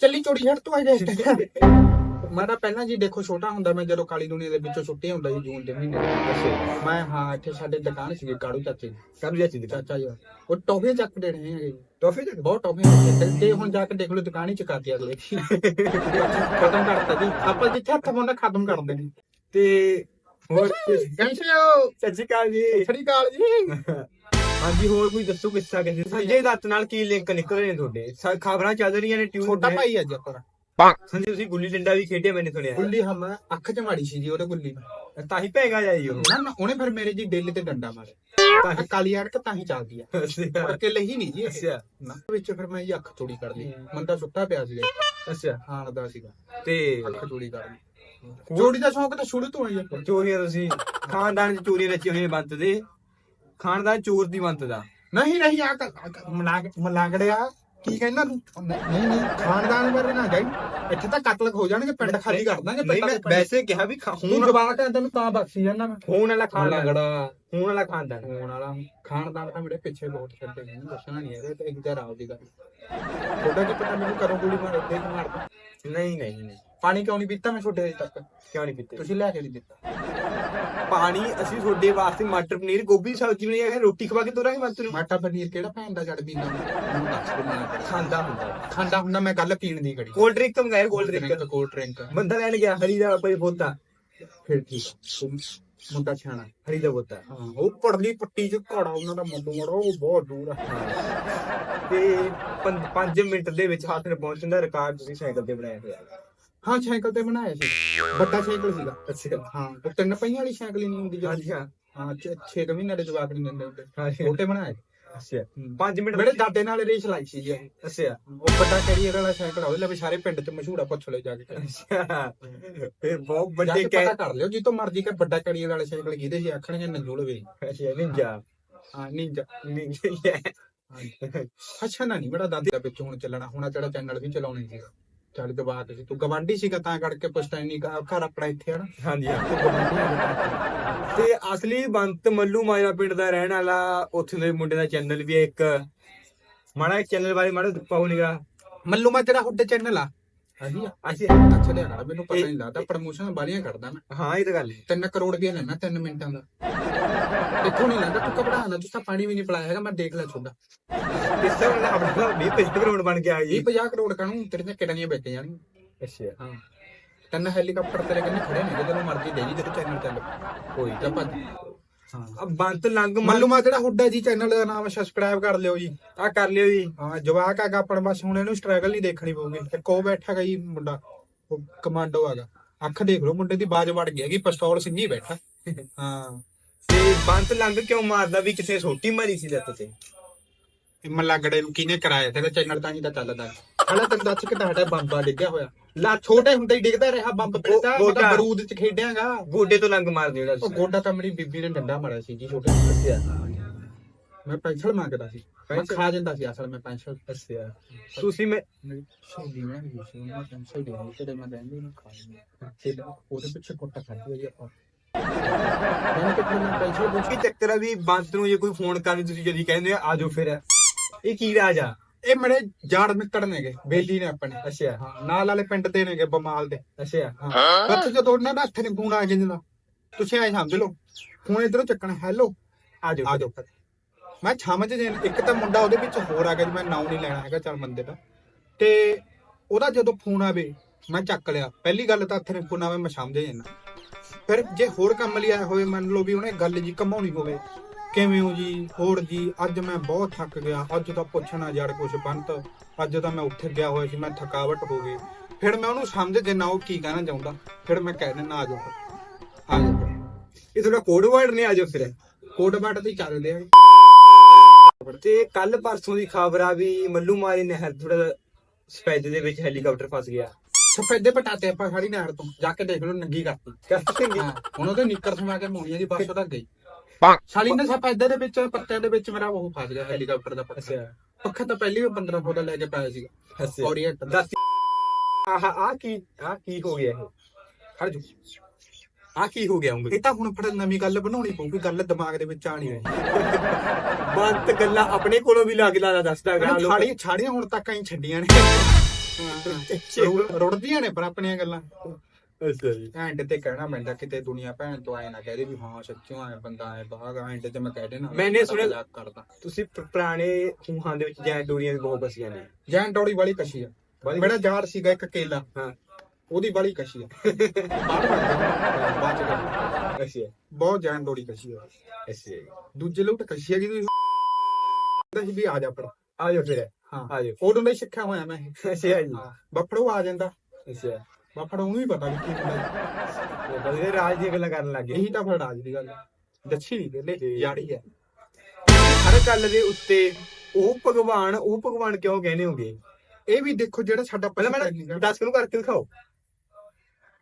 ਚੱਲੀ ਚੋੜੀ ਛੱਡ ਤੂੰ ਅਜੇ ਮੈਂ ਤਾਂ ਪਹਿਲਾਂ ਜੀ ਦੇਖੋ ਛੋਟਾ ਹੁੰਦਾ ਮੈਂ ਜਦੋਂ ਕਾਲੀ ਦੁਨੀਆ ਦੇ ਵਿੱਚੋਂ ਛੁੱਟੀ ਹੁੰਦਾ ਜੀ ਜੂਨ ਦੇ ਮਹੀਨੇ ਮੈਂ ਹਾਂ ਇੱਥੇ ਸਾਡੇ ਦੁਕਾਨ ਸੀਗੀ ਕਾੜੂ ਚਾਚੇ ਦੀ ਲਿਆ ਚੀਜ਼ ਚਾਚਾ ਜੀ ਉਹ ਟੌਫੀਆਂ ਚੱਕ ਦੇ ਰਹੇ ਹੈਗੇ ਜੀ। ਟੋਫੀ ਚੱਕ? ਬਹੁਤ ਟੌਫੀਆਂ ਚੱਕ ਤੇ ਹੁਣ ਜਾ ਕੇ ਦੇਖ ਲਓ ਦੁਕਾਨ ਹੀ ਚਕਾਤੀ ਅਗਲੇ ਦੀ। ਖਤਮ ਕਰਤਾ ਜੀ। ਆਪਾਂ ਜਿੱਥੇ ਹੱਥ ਪਾਉਂਦਾ ਖਤਮ ਕਰ ਦੇਣੀ। ਤੇ ਹੋਰ ਗੈਂਸ਼ਿਓ ਸਤਿ ਸ਼੍ਰੀ ਅਕਾਲ। ਜੀ। ਸ੍ਰੀ ਅਕਾਲ ਜੀ। ਹਾਂਜੀ ਹੋਰ ਕੋਈ ਦੱਸੋ ਕਿੱਸਾ ਕਿਸੇ? ਸੰਜੇ ਦੱਤ ਨਾਲ ਕੀ ਲਿੰਕ ਨਿਕਲ ਰਹੇ ਨੇ ਤੁਹਾਡੇ? ਸ- ਖਬਰਾਂ ਚੱਲ ਰਹੀਆਂ ਨੇ ਟਿਊਨ ਛੋਟਾ ਭਾਈ ਅੱਜ ਆਪਣਾ। ਸੰਜੇ ਤੁਸੀਂ ਗੁੱਲੀ ਡੰਡਾ ਵੀ ਖੇਡਿਆ ਮੈਨੇ ਸੁਣਿਆ। ਗੁੱਲੀ ਹਮ ਅੱਖ ਚ ਮਾੜੀ ਸੀ ਜੀ ਉਹਦੇ ਗੁੱਲੀ ਤਾਂ ਹੀ ਭੇਗਾ ਜਾਈ ਉਹ। ਨਾ ਨਾ ਉਹਨੇ ਫਿਰ ਮੇਰੇ ਜੀ ਦਿਲ ਤੇ ਡੰਡਾ ਮਾਰਿਆ। ਤਾਂ ਹੀ ਕਾਲੀ ਅੜਕ ਤਾਂ ਹੀ ਚੱਲਦੀ ਆ। ਅੱਛਾ। ਕੇ ਲਈ ਨਹੀਂ ਜੀ ਇਹ। ਅੱਛਾ। ਨਾ ਵਿੱਚ ਫਿਰ ਮੈਂ ਜੀ ਅੱਖ ਚੋੜੀ ਕਰ ਲਈ। ਮੰਦਾ ਸੁੱਤਾ ਪਿਆ ਸੀਗਾ। ਅੱਛਾ। ਹਾਣ ਦਾ ਸੀਗਾ। ਤੇ ਅੱਖ ਚੋੜੀ ਕਰ ਲਈ। ਚੋੜੀ ਦਾ ਸ਼ੌਂਕ ਤਾਂ ਸ਼ੁਰੂ ਤੋਂ ਹੀ ਆ ਚੋਰੀਆਂ ਤੁਸੀਂ ਖਾਨਦਾਨ ਚ ਚੋਰੀਆਂ ਰਚੀਆਂ ਹੋਈਆਂ ਬੰਤ ਦੇ। ਖਾਨਦਾਨ ਚੋਰ ਦੀ ਬੰਤ ਦਾ। ਨਹੀਂ ਨਹੀਂ ਆ ਮਲਾਂਗ ਮਲਾਂਗੜਿਆ। ਕੀ ਕਹਿੰਦਾ? ਤੂੰ ਨਹੀਂ ਨਹੀਂ ਖਾਨਦਾਨ ਬਾਰੇ ਨਾ ਜਾਈ ਇੱਥੇ ਤਾਂ ਕਤਲ ਹੋ ਜਾਣਗੇ ਪਿੰਡ ਖਾਲੀ ਕਰ ਦਾਂਗੇ ਨਹੀਂ ਮੈਂ ਵੈਸੇ ਕਿਹਾ ਵੀ ਹੁਣ ਹੁਣ ਜਵਾਕ ਆ ਤੈਨੂੰ ਤਾਂ ਬਖਸ਼ੀ ਜਾਂਦਾ ਮੈਂ। ਖੂਨ ਵਾਲਾ ਖਾਨਦਾਨ। ਖੂਨ ਵਾਲਾ। ਖਾਨਦਾਨ। ਹੋਣ ਵਾਲਾ। ਖਾਨਦਾਨ ਤਾਂ ਮੇਰੇ ਪਿੱਛੇ ਬਹੁਤ ਛੱਡੇ ਨੇ ਦੱਸਣਾ ਨਹੀਂ ਇਹਦੇ ਤੇ ਇੱਕ ਜਰ ਆਉ ਦੀ ਗੱਲ। ਛੋਟਾ ਕੀ ਪਤਾ ਮੈਨੂੰ ਕਦੋਂ ਗੋਲੀ ਮਾਰ ਦੇ ਮਾਰਦਾ ਨਹੀਂ ਨਹੀਂ ਨਹੀਂ। ਪਾਣੀ ਕਿਉਂ ਨਹੀਂ ਪੀਤਾ ਮੈਂ ਛੋਟੇ ਅਜੇ ਤੱਕ? ਕਿਉਂ ਨਹੀਂ ਪੀਤੇ? ਤੁਸੀਂ ਲੈ ਕੇ ਨਹੀਂ ਦਿੱਤਾ। ਪਾਣੀ ਅਸੀਂ ਤੁਹਾਡੇ ਵਾਸਤੇ ਮਟਰ ਪਨੀਰ ਗੋਭੀ ਸਬਜ਼ੀ ਬਣਾਈ ਹੈ ਰੋਟੀ ਖਵਾ ਕੇ ਤੋਰਾਂਗੇ ਬੰਤ ਨੂੰ? ਮਾਟਾ ਪਨੀਰ ਕਿਹੜਾ ਭੈਣ ਦਾ ਜੜ ਪੀਂਦਾ ਮੈਨੂੰ ਦੱਸ ਦੇ ਮੈਂ ਕਿਹੜਾ। ਖਾਂਦਾ ਹੁੰਦਾ। ਖਾਂਦਾ ਹੁੰਦਾ ਮੈਂ ਗੱਲ ਪੀਣ ਦੀ ਘੜੀ। ਕੋਲਡ ਡਰਿੰਕ ਮੰਗਾਇਆ ਕੋਲਡ ਡਰਿੰਕ ਕੋਲਡ ਡਰਿੰਕ ਬੰਦਾ ਲੈਣ ਗਿਆ ਹਰੀ ਦਾ ਕੋਈ ਬੋਤਾ ਫਿਰ ਠੀਕ ਮੁੰਡਾ ਛਾਣਾ ਹਰੀ ਦਾ ਬੋਤਾ ਹਾਂ ਉਹ ਪੜਲੀ ਪੱਟੀ ਚ ਘੜਾ ਉਹਨਾਂ ਦਾ ਮੁੰਡੂ ਮੜੋ ਉਹ ਬਹੁਤ ਦੂਰ ਆ। ਤੇ 5 ਮਿੰਟ ਦੇ ਵਿੱਚ ਹੱਥ ਨੇ ਪਹੁੰਚਣ ਦਾ ਰਿਕਾਰਡ ਤੁਸੀਂ ਸਾਈਕਲ ਤੇ ਬਣਾਇਆ ਹੋਇਆ। ਹਾਂ ਸਾਈਕਲ ਤੇ ਬਣਾਇਆ ਸੀ। ਵੱਡਾ ਸਾਈਕਲ ਸੀਗਾ। ਅੱਛਾ ਹਾਂ ਉਹ ਤਿੰਨ ਪਹੀਆਂ ਵਾਲੀ ਸਾਈਕਲ ਹੀ ਨਹੀਂ ਹੁੰਦੀ ਜਿਹੜੀ ਹਾਂਜੀ ਹਾਂ ਹਾਂ 6 ਮਹੀਨੇ ਦੇ ਜਵਾਕ ਨਹੀਂ ਦਿੰਦੇ ਹੁੰਦੇ। ਹਾਂਜੀ ਛੋਟੇ ਬਣਾਏ। ਅੱਛਾ। 5 ਮਿੰਟ ਮੇਰੇ ਦਾਦੇ ਨਾਲ ਰੇਸ ਲਾਈ ਸੀ ਜੀ। ਅੱਛਾ। ਉਹ ਵੱਡਾ ਕੈਰੀਅਰ ਵਾਲਾ ਸਾਈਕਲ ਆ ਉਹਦੇ ਲਈ ਸਾਰੇ ਪਿੰਡ ਚ ਮਸ਼ਹੂਰ ਆ ਪੁੱਛ ਲਓ ਜਾ ਕੇ। ਅੱਛਾ। ਫਿਰ ਬਹੁਤ ਜਾ ਵੱਡੇ ਕੇ ਕੈ ਪਤਾ ਕਰ ਲਿਓ ਜਿੱਤੋਂ ਮਰਜ਼ੀ ਕਿ ਵੱਡਾ ਕੈਰੀਅਰ ਵਾਲੇ ਸਾਈਕਲ ਕਿਹਦੇ ਸੀ ਆਖਣਗੇ ਨੰਜੂ ਲਵੇ। ਅੱਛਾ ਨਿੰਜਾ ਹਾਂ ਨਿੰਜਾ ਨਿੰਜਾ ਅੱਛਾ ਨਾ ਨਹੀਂ ਮੇਰਾ ਦਾਦੇ ਦਾ ਵਿੱਚ ਹੁਣ ਚੱਲਣਾ ਹੁਣ ਜਿਹੜਾ ਚੈਨਲ ਵੀ ਚਲਾਉਣੇ ਸੀ ਚੱਲ ਦਬਾਤ ਸੀ। ਤੂੰ ਗਵਾਂਢੀ ਸੀਗਾ ਤਾਂ ਕਰਕੇ ਪੁਸ਼ਤੈਨੀ ਘਰ ਆਪਣਾ ਇੱਥੇ ਆ ਨਾ। ਹਾਂਜੀ ਤੂੰ ਤੇ ਅਸਲੀ ਬੰਤ ਮੱਲੂ ਮਾਜਰਾ ਪਿੰਡ ਦਾ ਰਹਿਣ ਵਾਲਾ ਉੱਥੇ ਦੇ ਮੁੰਡੇ ਦਾ ਚੈਨਲ ਵੀ ਹੈ ਇੱਕ। ਮਾੜਾ ਚੈਨਲ ਬਾਰੇ ਮਾੜਾ ਪਾਉ ਨਿਗਾ। ਮੱਲੂ ਮਾ ਤੇਰਾ ਹੁੱਡੇ ਚੈਨਲ ਆ ਆ ਅਸੀਂ ਅੱਛਾ ਲਿਆ ਕਰ ਮੈਨੂੰ ਪਤਾ ਨਹੀਂ ਲੱਗਦਾ ਪ੍ਰਮੋਸ਼ਨ ਬਾਰੀਆਂ ਕਰਦਾ ਮੈਂ। ਹਾਂ ਇਹ ਤਾਂ ਗੱਲ ਹੈ। 3 ਕਰੋੜ ਰੁਪਏ ਲੈਣਾ 3 ਮਿੰਟਾਂ ਦਾ। ਇੱਥੋਂ ਨਹੀਂ ਲੈਂਦਾ ਤੂੰ ਘਬਰਾ ਨਾ ਤੂੰ ਤਾਂ ਪਾਣੀ ਵੀ ਨਹੀਂ ਪਿਲਾਇਆ ਹੈਗਾ ਮੈਂ ਦੇਖ ਲਿਆ ਤੁਹਾਡਾ। ਇਸ ਤਰ੍ਹਾਂ ਨਾਲ ਆਪਣਾ ਵੀ ਪਿਛਲੇ ਗਰਾਊਂਡ ਬਣ ਗਿਆ ਜੀ। 20 50 ਕਰੋੜ ਕਾਹਨੂੰ? ਤੇਰੇ ਤੇ ਕਿੜਨੀਆਂ ਵੇਚ ਜਾਣਗੀਆਂ? ਅੱਛਾ। ਹਾਂ। ਤਿੰਨ ਹੈਲੀਕਾਪਟਰ ਤੇਰੇ ਕੰਨੇ ਖੜੇ ਨੇ ਜਦੋਂ ਮਰਜ਼ੀ ਦੇ ਜੀ ਜਦੋਂ ਚੈਨਲ ਚੱਲ। ਕੋਈ ਤਾਂ ਭੱਜ ਹਾਂ। ਆ ਬੰਤ ਲੰਗ ਮੱਲੂ ਮਾ ਜਿਹੜਾ ਹੁੱਡਾ ਜੀ ਚੈਨਲ ਦਾ ਨਾਮ ਸਬਸਕ੍ਰਾਈਬ ਕਰ ਲਿਓ ਜੀ। ਆ ਕਰ ਲਿਓ ਜੀ। ਹਾਂ ਜਵਾਕ ਹੈਗਾ ਆਪਣ ਬਸ ਹੁਣ ਇਹਨੂੰ ਸਟਰਗਲ ਨਹੀਂ ਦੇਖਣੀ ਪਊਗੀ। ਇੱਕ ਉਹ ਬੈਠਾ ਮੁੰਡਾ? ਉਹ ਕਮਾਂਡੋ ਹੈਗਾ। ਅੱਖ ਦੇਖ ਲਓ ਮੁੰਡੇ ਦੀ ਬਾਜ ਵੜ ਗਈ ਹੈਗੀ ਪਿਸਤੌਲ ਸਿੰਗੀ ਬੈਠਾ। ਹਾਂ। ਤੇ ਬੰਤ ਲੰਗ ਕਿਉਂ ਮਾਰਦਾ ਵੀ ਕਿਸੇ ਛੋਟੀ ਮਾਰੀ ਸੀ ਲੱਤ ਤੇ? ਇਹ ਮੱਲਾਗੜੇ ਨੂੰ ਕਿਹਨੇ ਕਰਾਇਆ? ਤੇਰਾ ਚੈਨਲ ਤਾਂ ਹੀ ਤਾਂ ਚੱਲਦਾ। ਹਲਾ ਤੈਨੂੰ ਦੱਸ ਕਿ ਤੁਹਾਡਾ ਬੰਬਾ ਡਿੱਗਿਆ ਹੋਇਆ। ਲਾ ਛੋਟੇ ਹੁੰਦੇ ਹੀ ਡਿੱਗਦਾ ਰਿਹਾ ਬੰਬ ਗੋਡਾ। ਮਤਲਬ ਬਰੂਦ ਚ ਖੇਡਿਆਗਾ। ਗੋਡੇ ਤੋਂ ਲੰਗ ਮਾਰ ਦਿਓ ਉਹ ਗੋਡਾ ਤਾਂ ਮੇਰੀ ਬੀਬੀ ਨੇ ਡੰਡਾ ਮਾਰਿਆ ਸੀ ਜੀ ਛੋਟੇ ਅੱਛਾ ਮੈਂ ਪੈਨਸਲ ਮੰਗਦਾ ਸੀ। ਮੈਂ? ਖਾ ਜਾਂਦਾ ਸੀ ਅਸਲ ਮੈਂ ਪੈਨਸਲ ਅੱਛਾ ਤੁਸੀਂ ਮੈਂ ਸਹੇਲੀ ਨੇ ਵੀ ਸੀ ਉਹਨਾਂ ਪੈਨਸਲ ਦੇ ਦਿੱਤੀ ਤੇ ਮੈਂ ਕਹਿੰਦੀ ਨੂੰ ਖਾ ਤੇ ਉਹਦੇ ਪਿੱਛੇ ਕੁੱਟਾ ਖਾਧੀ ਜੀ ਆਪਾਂ। ਕੀ ਚੱਕਰ ਆ ਵੀ ਬੰਤ ਨੂੰ ਜੇ ਕੋਈ ਫੋਨ ਕਰੇ ਤੁਸੀਂ ਜਦੀ ਕਹਿੰਦੇ ਆ ਆਜੋ ਫਿਰ। ਇਹ ਕੀ ਰਾਜ ਆ? ਇਹ ਮੇਰੇ ਜਾੜ ਮਿੱਤਰ ਨੇਗੇ ਬੇਲੀ ਨੇ ਆਪਣੇ ਅੱਛਾ। ਹਾਂ ਨਾਲ ਵਾਲੇ ਪਿੰਡ ਦੇ ਨੇਗੇ ਬਮਾਲ ਦੇ ਅੱਛਾ। ਹਾਂ। ਬੱਤ ਜਦੋਂ ਉਹਨਾਂ ਦਾ ਹੱਥ ਨੇ ਫੋਨ ਆ ਜਿੰਦਾ ਤੁਸੀਂ ਐ ਸਮਝ ਲਓ ਫੋਨ ਇਧਰੋਂ ਚੱਕਣਾ ਹੈਲੋ। ਆਜੋ ਆ ਜਾਓ ਫਿਰ। ਮੈਂ ਛਮਝ ਜੇ ਇੱਕ ਤਾਂ ਮੁੰਡਾ ਉਹਦੇ ਵਿੱਚ ਹੋਰ ਆ ਗਿਆ ਜੀ ਮੈਂ ਨਾਮ ਨਹੀਂ ਲੈਣਾ ਹੈਗਾ ਚੱਲ ਬੰਦੇ ਦਾ। ਤੇ ਉਹਦਾ ਜਦੋਂ ਫੋਨ ਆਵੇ ਮੈਂ ਚੱਕ ਲਿਆ। ਪਹਿਲੀ ਗੱਲ ਤਾਂ ਹੱਥ ਨੇ ਫੋਨ ਆਵੇ ਮੈਂ ਸਮਝ ਜਾਂਦਾ ਫਿਰ ਜੇ ਹੋਰ ਕੰਮ ਲਈ ਆਇਆ ਹੋਵੇ, ਮੰਨ ਲਓ ਵੀ ਉਹਨੇ ਗੱਲ ਜੀ ਕਮਾਉਣੀ ਹੋਵੇ ਕਿਵੇਂ ਹੋ ਜੀ? ਹੋਰ ਜੀ, ਅੱਜ ਮੈਂ ਬਹੁਤ ਥੱਕ ਗਿਆ। ਅੱਜ ਤਾਂ ਪੁੱਛਣਾ ਜੜ ਕੁਛ ਬੰਤ ਅੱਜ ਤਾਂ ਮੈਂ ਉੱਥੇ ਗਿਆ ਹੋਇਆ ਸੀ, ਮੈਂ ਥਕਾਵਟ ਹੋ ਗਈ। ਫਿਰ ਮੈਂ ਉਹਨੂੰ ਸਮਝ ਦੇਣਾ ਉਹ ਕੀ ਕਹਿਣਾ ਚਾਹੁੰਦਾ? ਫਿਰ ਮੈਂ ਕਹਿ ਦਿੰਦਾ, ਆ ਜਾਓ ਆ ਜਾਓ ਇਹ ਤੁਹਾਡਾ ਕੋਡ ਵਰਡ ਨੇ ਜਾਓ ਫਿਰ। ਕੋਟ ਬਾਟ ਤੇ ਚੱਲਦੇ ਆ ਤੇ ਕੱਲ ਪਰਸੋਂ ਦੀ ਖਬਰ ਆ ਵੀ ਮੱਲੂ ਮਾਰੀ ਨਹਿਰ ਥੋੜਾ ਸਪੈਜ ਦੇ ਵਿੱਚ ਹੈਲੀਕਾਪਟਰ ਫਸ ਗਿਆ। ਸਫੈਦੇ ਪਟਾਤੇ ਆਪਾਂ ਖੜੀ ਨਹਿਰ ਤੋਂ ਜਾ ਕੇ ਦੇਖ ਲਓ ਨੰਗੀ ਕਰਤੀ। ਕਹਿੰਦੇ ਹਾਂ ਹੁਣ ਉਹਦੇ ਨਿੱਕਰ ਸਮਾ ਕੇ ਮੋਣੀਆਂ ਦੀ ਬੱਸ ਤੱਕ ਗਈ। ਸਾਲੀ ਨੇ ਸਫੈਦੇ ਦੇ ਵਿੱਚ ਪੱਤਿਆਂ ਦੇ ਵਿੱਚ ਮੇਰਾ ਉਹ ਫਸ ਗਿਆ ਹੈਲੀਕਾਪਟਰ ਦਾ ਪੱਖਾ। ਅੱਛਾ। ਪੱਖਾ ਤਾਂ ਪਹਿਲੀ ਵੀ 15 ਫੁੱਟ ਲੈ ਕੇ ਪਾਇਆ ਸੀਗਾ। ਅੱਛਾ। ਔਰੀਐਂਟ ਦਾ ਦੱਸ। ਆਹ ਆ ਕੀ ਆ ਕੀ ਹੋ ਗਿਆ ਇਹ? ਖੜ ਜੂ। ਆ ਕੀ ਹੋ ਗਿਆ ਉਂਗਲੀ? ਇਹ ਤਾਂ ਹੁਣ ਫਿਰ ਨਵੀਂ ਗੱਲ ਬਣਾਉਣੀ ਪਊਗੀ ਗੱਲ ਦਿਮਾਗ ਦੇ ਵਿੱਚ ਆਣੀ ਹੋਈ ਬੰਤ ਗੱਲਾਂ ਆਪਣੇ ਕੋਲੋਂ ਵੀ ਲੱਗ ਲਾ ਦੱਸਦਾ ਗਾ। ਲੋਕ ਛਾੜੀਆਂ ਛਾੜੀਆਂ ਹੁਣ ਤੱਕ ਅਸੀਂ ਛੱਡੀਆਂ ਨੇ। ਹਾਂ, ਰੁੜਦੀਆਂ ਨੇ ਪਰ ਆਪਣੀਆਂ ਗੱਲਾਂ। ਅੱਛਾ ਜੀ। ਐਂਡ ਤੇ ਕਹਿਣਾ ਪੈਂਦਾ ਕਿਤੇ ਦੁਨੀਆ ਭੈਣ ਤੋਂ ਆਏ ਨਾ ਕਹਦੇ ਵੀ ਹਾਂ ਸੱਚੋ ਆਏ ਬੰਦਾ ਆਏ ਬਾਗ ਐਂਡ ਤੇ ਮੈਂ ਕਹਿ ਦੇਣਾ ਮੈਨੇ ਸੁਣਿਆ- ਕਰਦਾ। ਤੁਸੀਂ ਪੁਰਾਣੇ ਖੂਹਾਂ ਦੇ ਵਿੱਚ ਜੈਨ ਡੋਰੀਆਂ ਬਹੁਤ ਬਸੀਆਂ ਨੇ। ਜੈਨ ਡੌੜੀ ਵਾਲੀ ਕਸ਼ੀ ਆ। ਮੇਰਾ ਯਾਰ ਸੀਗਾ ਇੱਕ ਕੇਲਾ। ਹਾਂ। ਉਹਦੀ ਵਾਲੀ ਕਸ਼ੀ ਆ। ਬਾਅਦ ਚ ਬਹੁਤ ਜੈਨ ਡੌੜੀ ਕਸ਼ੀ ਆ। ਅੱਛਾ ਦੂਜੇ ਲੋਕ ਕਸ਼ੀ ਆ ਕਿ ਤੁਸੀਂ ਵੀ ਆ ਜਾ ਪਰ ਆ ਜਾਓ ਫਿਰ। ਹਾਂ। ਆ ਜਾਓ ਉਦੋਂ ਦਾ ਹੀ ਸਿੱਖਿਆ ਹੋਇਆ ਮੈਂ। ਇਹ। ਅੱਛਾ ਜੀ। ਬੱਫੜੋ ਆ ਜਾਂਦਾ। ਅੱਛਾ। ਬੱਫੜੋ ਨੂੰ ਵੀ ਪਤਾ ਵੀ ਕੀ ਹੁੰਦਾ। ਤੇ ਬੜੇ ਰਾਜ ਦੀਆਂ ਗੱਲਾਂ ਕਰਨ ਲੱਗੇ ਇਹੀ ਤਾਂ ਫਿਰ ਰਾਜ ਦੀ ਗੱਲ ਹੈ ਦੱਸੀ ਨਹੀਂ ਪਹਿਲੇ ਜੀ। ਯਾਰੀ ਹੈ। ਹਰ ਗੱਲ ਦੇ ਉੱਤੇ ਉਹ ਭਗਵਾਨ ਉਹ ਭਗਵਾਨ ਕਿਉਂ ਕਹਿੰਦੇ ਹੋਗੇ? ਇਹ ਵੀ ਦੇਖੋ ਜਿਹੜਾ ਸਾਡਾ ਪਹਿਲਾਂ ਮੈਂ ਦੱਸ ਕਿਉਂ ਕਰਕੇ ਦਿਖਾਓ?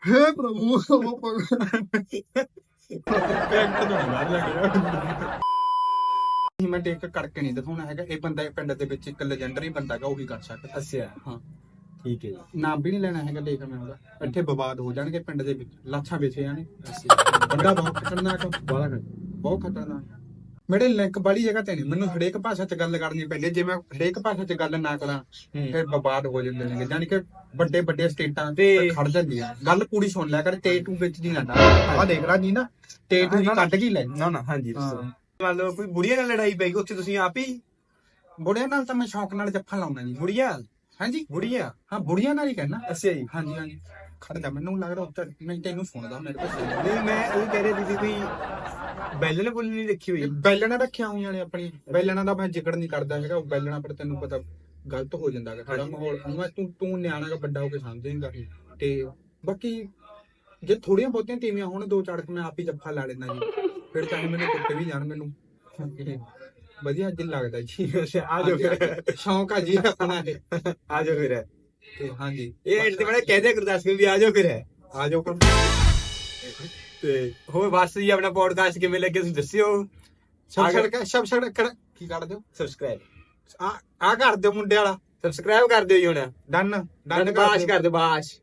ਹੈ ਪ੍ਰਭੂ ਉਹ ਭਗਵਾਨ। ਪੈਂਟ ਤੋਂ ਬਾਹਰ ਲੱਗ ਮੈਂ ਟੇਕ ਕਰਕੇ ਨਹੀਂ ਦਿਖਾਉਣਾ ਹੈਗਾ। ਇਹ ਬੰਦਾ ਇਹ ਪਿੰਡ ਦੇ ਵਿੱਚ ਇੱਕ ਲੈਜੈਂਡਰੀ ਬੰਦਾ ਹੈਗਾ ਉਹੀ ਕਰ ਸਕਦਾ। ਅੱਛਾ ਹਾਂ। ਠੀਕ ਹੈ ਜੀ। ਨਾਮ ਵੀ ਨਹੀਂ ਲੈਣਾ ਹੈਗਾ ਦੇਖ ਮੈਂ ਉਹਦਾ। ਇੱਥੇ ਵਿਵਾਦ ਹੋ ਜਾਣਗੇ ਪਿੰਡ ਦੇ ਵਿੱਚ। ਲਾਛਾਂ ਵੇਚੇ ਜਾਣੇ। ਬੰਦਾ ਬਹੁਤ ਖਤਰਨਾਕ। ਬਾਲਾ ਕਰ ਬਹੁਤ ਖਤਰਨਾਕ। ਮੇਰੇ ਲਿੰਕ ਵਾਲੀ ਜਗ੍ਹਾ ਤੇ ਨਹੀਂ। ਮੈਨੂੰ ਹਰੇਕ ਭਾਸ਼ਾ 'ਚ ਗੱਲ ਕਰਨੀ ਪੈਂਦੀ ਹੈ। ਜੇ ਮੈਂ ਹਰੇਕ ਭਾਸ਼ਾ 'ਚ ਗੱਲ ਨਾ ਕਰਾਂ ਫਿਰ ਵਿਵਾਦ ਹੋ ਜਾਂਦੇ ਨੇ ਯਾਨੀ ਕਿ ਵੱਡੇ ਵੱਡੇ ਸਟੇਟਾਂ ਤੇ ਖੜ ਜਾਂਦੀਆਂ ਗੱਲ ਪੂਰੀ ਸੁਣ ਲਿਆ ਕਰ। ਤੇ ਟੂ ਵਿੱਚ ਦੀ ਨਾ ਆ ਦੇਖ ਰਾ ਜੀ ਨਾ ਤੇ ਟੂ ਹੀ ਕੱਢ ਕੇ ਹੀ ਲੈ। ਨਾ ਨਾ। ਹਾਂਜੀ ਹਾਂ। ਮੰਨ ਲਓ ਕੋਈ ਬੁੜੀਆਂ ਨਾਲ ਲੜਾਈ ਪੈ ਗਈ ਉੱਥੇ ਤੁਸੀਂ ਆਪ ਹੀ ਬੁੜਿਆਂ ਨਾਲ ਤਾਂ ਮੈਂ ਸ਼ੌਕ ਨਾਲ ਜੱਫਾ ਲਾਉਣਾ ਜੀ। ਬੁੜੀਆਂ ਹਾਂਜੀ। ਬੁੜੀਆਂ? ਹਾਂ ਬੁੜੀਆਂ ਨਾਲ ਹੀ ਕਹਿਣਾ। ਅੱਛਾ ਜੀ। ਹਾਂਜੀ ਹਾਂਜੀ। ਖੜ ਜਾ ਮੈਨੂੰ ਲੱਗਦਾ ਉੱਤਰ ਨਹੀਂ ਤੈਨੂੰ ਸੁਣਦਾ ਮੇਰੇ ਕੋਲ ਨਹੀਂ ਮੈਂ ਉਹ ਕਹਿ ਰਿਹਾ ਸੀ ਕੋਈ ਬੈਲਨ ਬੁੱਲ ਨਹੀਂ ਰੱਖੀ ਹੋਈ। ਬੈਲਣਾ ਰੱਖਿਆ ਹੋਈਆਂ ਨੇ ਆਪਣੀ। ਬੈਲਣਾ ਦਾ ਮੈਂ ਜ਼ਿਕਰ ਨਹੀਂ ਕਰਦਾ ਹੈਗਾ ਉਹ ਬੈਲਣਾ ਪਰ ਤੈਨੂੰ ਪਤਾ ਗਲਤ ਹੋ ਜਾਂਦਾ ਹੈ ਥੋੜਾ। ਮਾਹੌਲ। ਹੁਣ ਤੂੰ ਤੂੰ ਨਿਆਣਾ ਦਾ ਵੱਡਾ ਹੋ ਕੇ ਸਮਝੇਂਗਾ। ਤੇ ਬਾਕੀ ਜੇ ਥੋੜੀਆਂ ਬਹੁਤੀਆਂ ਤੀਵੀਆਂ ਹੋਣ ਦੋ ਚਾਰ ਮੈਂ ਆਪ ਹੀ ਜੱਫਾ ਲਾ ਲੈਂਦਾ ਜੀ। ਫਿਰ ਚਾਹੇ ਮੈਨੂੰ ਕੁੱਤੇ ਵੀ ਜਾਣ ਮੈਨੂੰ। ਵਧੀਆ ਜਿ ਲੱਗਦਾ ਜੀ। ਅੱਛਾ ਆ ਜਾਓ ਫਿਰ। ਸ਼ੌਂਕ ਆ ਜੀ ਆਪਣਾ। ਆ ਜਾਓ ਫਿਰ। ਤੇ ਹਾਂਜੀ। ਇਹ ਤੇ ਬੜਾ ਕਹਦੇ ਗੁਰਦਾਸ ਸਿੰਘ ਵੀ ਆ ਜਾਓ ਫਿਰ। ਆ ਜਾਓ ਕਰ ਤੇ ਹੋਰ ਬਸ ਜੀ ਆਪਣਾ ਪੋਡਕਾਸਟ ਕਿਵੇਂ ਲੱਗੇ ਤੁਸੀਂ ਦੱਸਿਓ। ਸਭ ਸੜਕ ਕੀ ਕਰ ਦਿਓ? ਸਬਸਕ੍ਰਾਈਬ ਆ ਆ ਕਰ ਦਿਓ ਮੁੰਡੇ ਵਾਲਾ। ਸਬਸਕ੍ਰਾਈਬ ਕਰ ਦਿਓ ਜੀ ਹੁਣ। ਡਨ ਡਨ ਬਾਸ਼ ਕਰ ਦਿਓ ਬਾਸ਼।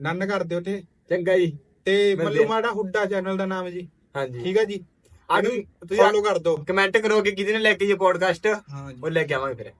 ਡਨ ਕਰ ਦਿਓ ਤੇ। ਚੰਗਾ ਜੀ। ਤੇ ਮੱਲੂ ਆ। ਮਾੜਾ ਹੁੱਡਾ ਚੈਨਲ ਦਾ ਨਾਮ ਜੀ। ਹਾਂਜੀ। ਠੀਕ ਹੈ ਜੀ। ਤੁਸੀਂ ਤੁਸੀਂ ਫੋਲੋ ਕਰ ਦਿਓ ਕਮੈਂਟ ਕਰੋ ਕਿ ਕਿਹਦੇ ਨੇ ਲੈ ਕੇ ਇਹ ਪੋਡਕਾਸਟ ਹਾਂ ਜੀ। ਉਹ ਲੈ ਕੇ ਆਵਾਂਗੇ ਫਿਰ।